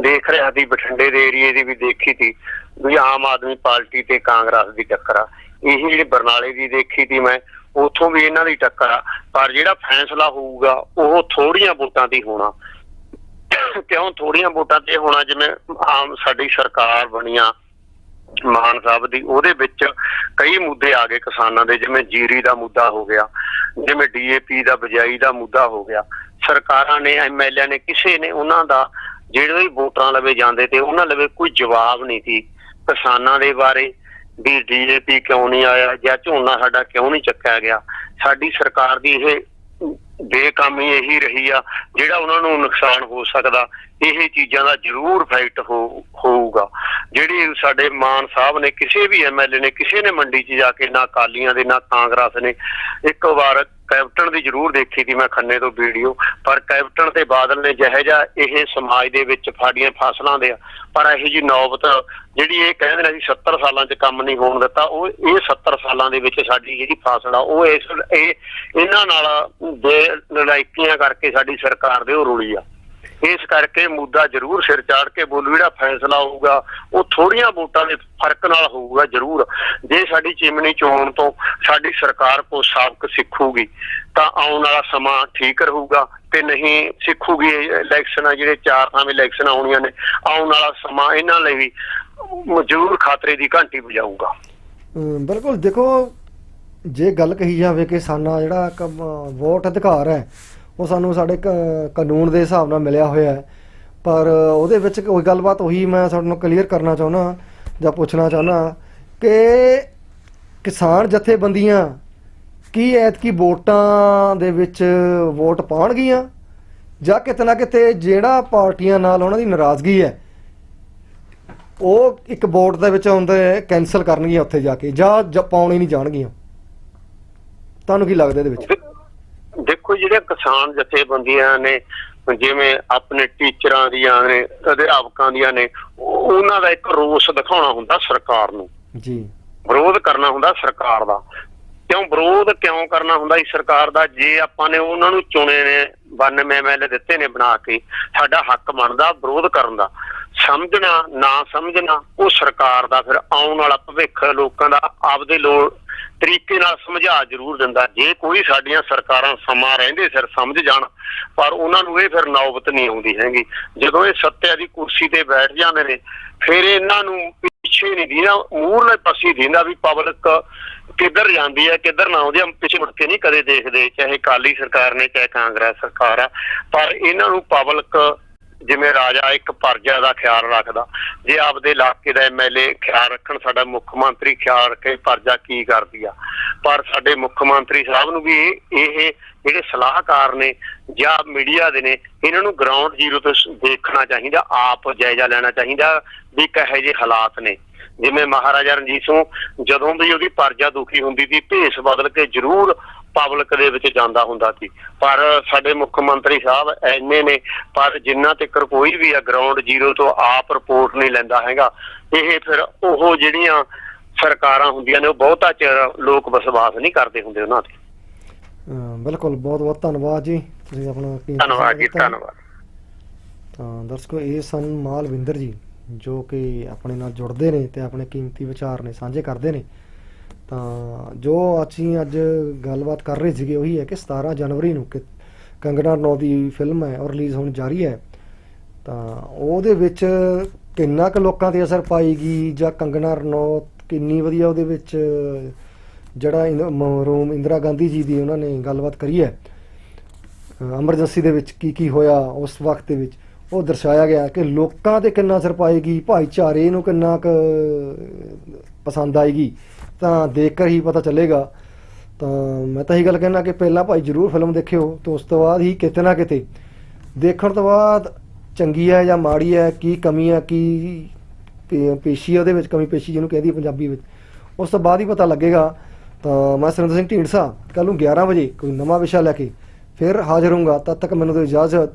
ਦੇਖ ਰਿਹਾ ਸੀ, ਬਠਿੰਡੇ ਦੇ ਏਰੀਏ ਦੀ ਵੀ ਦੇਖੀ ਸੀ ਵੀ ਆਮ ਆਦਮੀ ਪਾਰਟੀ ਤੇ ਕਾਂਗਰਸ ਦੀ ਟੱਕਰ ਆ। ਇਹ ਜਿਹੜੀ ਬਰਨਾਲੇ ਦੀ ਦੇਖੀ ਸੀ ਮੈਂ, ਉਥੋਂ ਵੀ ਇਹਨਾਂ ਦੀ ਟੱਕਰ ਆ। ਪਰ ਜਿਹੜਾ ਫੈਸਲਾ ਹੋਊਗਾ, ਉਹ ਥੋੜੀਆਂ ਵੋਟਾਂ ਦੀ ਹੋਣਾ। ਕਿਉਂ ਥੋੜੀਆਂ ਵੋਟਾਂ ਤੇ ਹੋਣਾ? ਜਿਵੇਂ ਆਮ ਸਾਡੀ ਸਰਕਾਰ ਬਣੀਆਂ ਮਾਨ ਸਾਹਿਬ ਦੀ, ਉਹਦੇ ਵਿੱਚ ਕਈ ਮੁੱਦੇ ਆ ਗਏ ਕਿਸਾਨਾਂ ਦੇ। ਜਿਵੇਂ ਜੀਰੀ ਦਾ ਮੁੱਦਾ ਹੋ ਗਿਆ, ਜਿਵੇਂ ਡੀਏਪੀ ਦਾ, ਬਜਾਈ ਦਾ ਮੁੱਦਾ ਹੋ ਗਿਆ। ਸਰਕਾਰਾਂ ਨੇ ਐਮਐਲਏ ਨੇ, ਕਿਸੇ ਨੇ ਉਹਨਾਂ ਦਾ ਜਿਹੜੇ ਵੀ ਲਵੇ ਜਾਂਦੇ ਤੇ ਉਹਨਾਂ ਲਵੇ ਕੋਈ ਜਵਾਬ ਨਹੀਂ ਸੀ। ਕਿਸਾਨਾਂ ਦੇ ਬਾਰੇ ਵੀ ਡੀਏਪੀ ਕਿਉਂ ਨਹੀਂ ਆਇਆ ਜਾਂ ਝੋਨਾ ਸਾਡਾ ਕਿਉਂ ਨਹੀਂ ਚੱਕਿਆ ਗਿਆ? ਸਾਡੀ ਸਰਕਾਰ ਦੀ ਇਹ ਬੇਕਾਮੀ ਇਹੀ ਰਹੀ ਆ, ਜਿਹੜਾ ਉਹਨਾਂ ਨੂੰ ਨੁਕਸਾਨ ਹੋ ਸਕਦਾ, ਇਹ ਚੀਜ਼ਾਂ ਦਾ ਜ਼ਰੂਰ ਫਾਈਟ ਹੋ, ਹੋਊਗਾ। ਜਿਹੜੀ ਸਾਡੇ ਮਾਨ ਸਾਹਿਬ ਨੇ, ਕਿਸੇ ਵੀ ਐਮਐਲਏ ਨੇ, ਕਿਸੇ ਨੇ ਮੰਡੀ 'ਚ ਜਾ ਕੇ ਨਾ ਕਾਲੀਆਂ ਦੇ, ਨਾ ਕਾਂਗਰਸ ਨੇ, ਇੱਕ ਵਾਰ ਕੈਪਟਨ ਦੀ ਜ਼ਰੂਰ ਦੇਖੀ ਸੀ ਮੈਂ ਖੰਨੇ ਤੋਂ ਵੀਡੀਓ, ਪਰ ਕੈਪਟਨ ਤੇ ਬਾਦਲ ਨੇ ਜਿਹੇ ਜਿਹਾ ਇਹ ਸਮਾਜ ਦੇ ਵਿੱਚ ਫਾੜੀਆਂ ਫਸਲਾਂ ਦੇ ਆ, ਪਰ ਇਹੋ ਜੀ ਨੌਬਤ ਜਿਹੜੀ ਇਹ ਕਹਿੰਦੇ ਨੇ ਅਸੀਂ 70 ਸਾਲਾਂ 'ਚ ਕੰਮ ਨਹੀਂ ਹੋਣ ਦਿੱਤਾ, ਉਹ ਇਹ 70 ਸਾਲਾਂ ਦੇ ਵਿੱਚ ਸਾਡੀ ਜਿਹੜੀ ਫਸਲ ਆ, ਉਹ ਇਸ, ਇਹ, ਇਹਨਾਂ ਨਾਲ ਦੇ ਲੜਾਈਆਂ ਕਰਕੇ ਸਾਡੀ ਸਰਕਾਰ ਦੇ ਉਹ ਰੁਲੀ ਆ। ਇਸ ਕਰਕੇ ਮੁੱਦਾ ਜ਼ਰੂਰ ਸਿਰ ਚਾੜ ਕੇ ਬੋਲੂ, ਜਿਹੜਾ ਫੈਸਲਾ ਹੋਊਗਾ, ਉਹ ਥੋੜੀਆਂ ਵੋਟਾਂ ਦੇ ਫ਼ਰਕ ਨਾਲ ਹੋਊਗਾ ਜ਼ਰੂਰ। ਜੇ ਸਾਡੀ ਚਿਮਨੀ ਚੋਣ ਤੋਂ ਸਾਡੀ ਸਰਕਾਰ ਕੋ ਸਬਕ ਸਿੱਖੂਗੀ, ਤਾਂ ਆਉਣ ਵਾਲਾ ਸਮਾਂ ਠੀਕ ਰਹੂਗਾ ਤੇ ਨਹੀਂ ਸਿੱਖੂਗੀ ਇਲੈਕਸ਼ਨ, ਜਿਹੜੇ ਚਾਰ ਥਾਵੇਂ ਇਲੈਕਸ਼ਨ ਆਉਣੀਆਂ ਨੇ, ਆਉਣ ਵਾਲਾ ਸਮਾਂ ਇਹਨਾਂ ਲਈ ਵੀ ਮਜ਼ੂਰ ਖਾਤਰੇ ਦੀ ਘੰਟੀ ਵਜਾਊਗਾ। ਬਿਲਕੁਲ, ਦੇਖੋ, ਜੇ ਗੱਲ ਕਹੀ ਜਾਵੇ ਕਿ ਸਾਡਾ ਜਿਹੜਾ ਵੋਟ ਅਧਿਕਾਰ ਹੈ ਉਹ ਸਾਨੂੰ ਸਾਡੇ ਕ- ਕਾਨੂੰਨ ਦੇ ਹਿਸਾਬ ਨਾਲ ਮਿਲਿਆ ਹੋਇਆ ਹੈ। ਪਰ ਉਹਦੇ ਵਿੱਚ ਕੋਈ ਗੱਲਬਾਤ ਉਹੀ ਮੈਂ ਤੁਹਾਨੂੰ ਕਲੀਅਰ ਕਰਨਾ ਚਾਹੁੰਦਾ, ਜਾਂ ਪੁੱਛਣਾ ਚਾਹੁੰਦਾ ਕਿ ਕਿਸਾਨ ਜਥੇਬੰਦੀਆਂ ਕੀ ਐਤਕੀ ਵੋਟਾਂ ਦੇ ਵਿੱਚ ਵੋਟ ਪਾਉਣਗੀਆਂ? ਜਾਂ ਕਿਤੇ ਨਾ ਕਿਤੇ ਜਿਹੜਾ ਪਾਰਟੀਆਂ ਨਾਲ ਉਹਨਾਂ ਦੀ ਨਾਰਾਜ਼ਗੀ ਹੈ, ਉਹ ਇੱਕ ਵੋਟ ਦੇ ਵਿੱਚ ਆਉਂਦੇ ਕੈਨਸਲ ਕਰਨਗੀਆਂ ਉੱਥੇ ਜਾ ਕੇ, ਜਾਂ ਜਾਂ, ਪਾਉਣ ਹੀ ਨਹੀਂ ਜਾਣਗੀਆਂ। ਤੁਹਾਨੂੰ ਕੀ ਲੱਗਦਾ ਇਹਦੇ ਵਿੱਚ? ਦੇਖੋ ਜਿਹੜੇ ਕਿਸਾਨ ਜਥੇਬੰਦੀਆਂ ਨੇ ਜਿਵੇਂ ਆਪਣੇ ਟੀਚਰਾਂ ਦੀਆਂ ਨੇ ਅਧਿਆਪਕਾਂ ਦੀਆਂ ਨੇ ਉਹ- ਉਹਨਾਂ ਦਾ ਇੱਕ ਰੋਸ ਦਿਖਾਉਣਾ ਹੁੰਦਾ ਸਰਕਾਰ ਨੂੰ। ਜੀ। ਵਿਰੋਧ ਕਰਨਾ ਹੁੰਦਾ ਸਰਕਾਰ ਦਾ। ਕਿਉਂ ਵਿਰੋਧ ਕਿਉਂ ਕਰਨਾ ਹੁੰਦਾ ਇਸ ਸਰਕਾਰ ਦਾ? ਜੇ ਆਪਾਂ ਨੇ ਉਹਨਾਂ ਨੂੰ ਚੁਣੇ ਨੇ 92 ਐਮਐਲਏ ਦਿੱਤੇ ਨੇ ਬਣਾ ਕੇ ਸਾਡਾ ਹੱਕ ਬਣਦਾ ਵਿਰੋਧ ਕਰਨ ਦਾ। ਸਮਝਣਾ, ਨਾ ਸਮਝਣਾ, ਉਹ ਸਰਕਾਰ ਦਾ ਫਿਰ ਆਉਣ ਵਾਲਾ ਭਵਿੱਖ ਲੋਕਾਂ ਦਾ ਆਪਦੇ ਲੋੜ ਤਰੀਕੇ ਨਾਲ ਸਮਝਾ ਜ਼ਰੂਰ ਦਿੰਦਾ। ਜੇ ਕੋਈ ਸਾਡੀਆਂ ਸਰਕਾਰਾਂ ਸਮਾਂ ਰਹਿੰਦੇ ਸਿਰ ਸਮਝ ਜਾਣ, ਪਰ ਉਹਨਾਂ ਨੂੰ ਇਹ ਫਿਰ ਨੌਬਤ ਨਹੀਂ ਆਉਂਦੀ ਹੈਗੀ। ਜਦੋਂ ਇਹ ਸੱਤਿਆ ਦੀ ਕੁਰਸੀ ਤੇ ਬੈਠ ਜਾਂਦੇ ਨੇ, ਫਿਰ ਇਹਨਾਂ ਨੂੰ ਪਿੱਛੇ ਨਹੀਂ ਦੀਨਾ, ਮੂਹਰਲੇ ਪਾਸੇ ਦੀਂਦਾ ਵੀ ਪਬਲਿਕ ਕਿੱਧਰ ਜਾਂਦੀ ਹੈ, ਕਿੱਧਰ ਨਾ ਆਉਂਦੀ ਹੈ ਪਿੱਛੇ ਮੁੜ ਕੇ ਨਹੀਂ ਕਦੇ ਦੇਖਦੇ, ਚਾਹੇ ਕਾਲੀ ਸਰਕਾਰ ਨੇ, ਚਾਹੇ ਕਾਂਗਰਸ ਸਰਕਾਰ ਆ। ਪਰ ਇਹਨਾਂ ਨੂੰ ਪਬਲਿਕ ਜਿਵੇਂ ਰਾਜਾ ਇੱਕ ਪਰਜਾ ਦਾ ਖਿਆਲ ਰੱਖਦਾ, ਜੇ ਆਪਦੇ ਇਲਾਕੇ ਦਾ ਐਮਐਲਏ ਖਿਆਲ ਰੱਖਣ, ਸਾਡਾ ਮੁੱਖ ਮੰਤਰੀ ਖਿਆਲ ਰੱਖੇ ਪਰਜਾ ਕੀ ਕਰਦੀ ਆ। ਪਰ ਸਾਡੇ ਮੁੱਖ ਮੰਤਰੀ ਸਾਹਿਬ ਨੂੰ ਵੀ ਇਹ ਜਿਹੜੇ ਸਲਾਹਕਾਰ ਨੇ ਜਾਂ ਮੀਡੀਆ ਦੇ ਨੇ, ਇਹਨਾਂ ਨੂੰ ਗਰਾਊਂਡ ਜ਼ੀਰੋ ਤੋਂ ਦੇਖਣਾ ਚਾਹੀਦਾ, ਆਪ ਜਾਇਜ਼ਾ ਲੈਣਾ ਚਾਹੀਦਾ ਵੀ ਕਹੇ ਜਿਹੇ ਹਾਲਾਤ ਨੇ। ਜਿਵੇਂ ਮਹਾਰਾਜਾ ਰਣਜੀਤ ਸਿੰਘ ਜਦੋਂ ਵੀ ਉਹਦੀ ਪਰਜਾ ਦੁਖੀ ਹੁੰਦੀ ਸੀ ਭੇਸ ਬਦਲ ਕੇ ਜ਼ਰੂਰ ਪਬਲਿਕ ਦੇ ਵਿੱਚ ਜਾਂਦਾ ਹੁੰਦਾ ਸੀ। ਪਰ ਸਾਡੇ ਮੁੱਖ ਮੰਤਰੀ ਸਾਹਿਬ ਐਨੇ ਨੇ ਪਰ ਜਿੰਨਾ ਤੱਕ ਕੋਈ ਵੀ ਆ ਗਰਾਊਂਡ ਜ਼ੀਰੋ ਤੋਂ ਆਪ ਰਿਪੋਰਟ ਨਹੀਂ ਲੈਂਦਾ ਹੈਗਾ। ਇਹ ਫਿਰ ਉਹ ਜਿਹੜੀਆਂ ਸਰਕਾਰਾਂ ਹੁੰਦੀਆਂ ਨੇ ਉਹ ਬਹੁਤਾ ਚਿਰ ਲੋਕ ਵਿਸ਼ਵਾਸ ਨਹੀਂ ਕਰਦੇ ਹੁੰਦੇ ਉਹਨਾਂ ਤੇ। ਬਿਲਕੁਲ ਬਹੁਤ ਬਹੁਤ ਧੰਨਵਾਦ ਜੀ। ਤੁਸੀਂ ਆਪਣਾ ਧੰਨਵਾਦ ਜੀ। ਧੰਨਵਾਦ। ਤਾਂ ਦਰਸ਼ਕੋ ਇਹ ਸਨ ਮਾਲਵਿੰਦਰ ਜੀ। ਜੋ ਕਿ ਆਪਣੇ ਨਾਲ ਜੁੜਦੇ ਨੇ ਤੇ ਆਪਣੇ ਕੀਮਤੀ ਵਿਚਾਰ ਨੇ, ਸਾਂਝੇ ਕਰਦੇ ਨੇ। ਤਾਂ ਜੋ ਅਸੀਂ ਅੱਜ ਗੱਲਬਾਤ ਕਰ ਰਹੇ ਸੀਗੇ, ਉਹੀ ਹੈ ਕਿ 17 ਜਨਵਰੀ ਨੂੰ ਕਿ ਕੰਗਨਾ ਰਣੌਤ ਦੀ ਫਿਲਮ ਹੈ ਔਰ ਰਿਲੀਜ਼ ਹੋਣ ਜਾ ਰਹੀ ਹੈ। ਤਾਂ ਉਹਦੇ ਵਿੱਚ ਕਿੰਨਾ ਕੁ ਲੋਕਾਂ ਤੇ ਅਸਰ ਪਾਏਗੀ ਜਾਂ ਕੰਗਨਾ ਰਣੌਤ ਕਿੰਨੀ ਵਧੀਆ ਉਹਦੇ ਵਿੱਚ ਜਿਹੜਾ ਰੂਮ ਇੰਦਰਾ ਗਾਂਧੀ ਜੀ ਦੀ ਉਹਨਾਂ ਨੇ ਗੱਲਬਾਤ ਕਰੀ ਹੈ। ਐਮਰਜੈਂਸੀ ਦੇ ਵਿੱਚ ਕੀ ਕੀ ਹੋਇਆ ਉਸ ਵਕਤ ਦੇ ਵਿੱਚ। ਉਹ ਦਰਸਾਇਆ ਗਿਆ ਕਿ ਲੋਕਾਂ ਤੇ ਕਿੰਨਾ ਅਸਰ ਪਾਏਗੀ, ਭਾਈਚਾਰੇ ਨੂੰ ਕਿੰਨਾ ਕੁ ਪਸੰਦ ਆਏਗੀ, ਤਾਂ ਦੇਖ ਕਰ ਹੀ ਪਤਾ ਚੱਲੇਗਾ। ਤਾਂ ਮੈਂ ਤਾਂ ਇਹੀ ਗੱਲ ਕਹਿਣਾ ਕਿ ਪਹਿਲਾਂ ਭਾਈ ਜਰੂਰ ਫਿਲਮ ਦੇਖਿਓ, ਤੇ ਉਸ ਤੋਂ ਬਾਅਦ ਹੀ ਕਿਤੇ ਨਾ ਕਿਤੇ ਦੇਖਣ ਤੋਂ ਬਾਅਦ ਚੰਗੀ ਹੈ ਜਾਂ ਮਾੜੀ ਹੈ, ਕੀ ਕਮੀ ਹੈ, ਕੀ ਪੇ- ਪੇਸ਼ੀ ਉਹਦੇ ਵਿੱਚ, ਕਮੀ ਪੇਸ਼ੀ ਜਿਹਨੂੰ ਕਹਿੰਦੀ ਪੰਜਾਬੀ ਵਿੱਚ, ਉਸ ਤੋਂ ਬਾਅਦ ਹੀ ਪਤਾ ਲੱਗੇਗਾ। ਤਾਂ ਮੈਂ ਸੁਰਿੰਦਰ ਸਿੰਘ ਢੀਂਡਸਾ ਕੱਲ ਨੂੰ 11 ਵਜੇ ਕੋਈ ਨਵਾਂ ਵਿਸ਼ਾ ਲੈ ਕੇ ਫਿਰ ਹਾਜ਼ਰ ਹੋਊਂਗਾ। ਤਦ ਤੱਕ ਮੈਨੂੰ ਦਿਓ ਇਜਾਜ਼ਤ।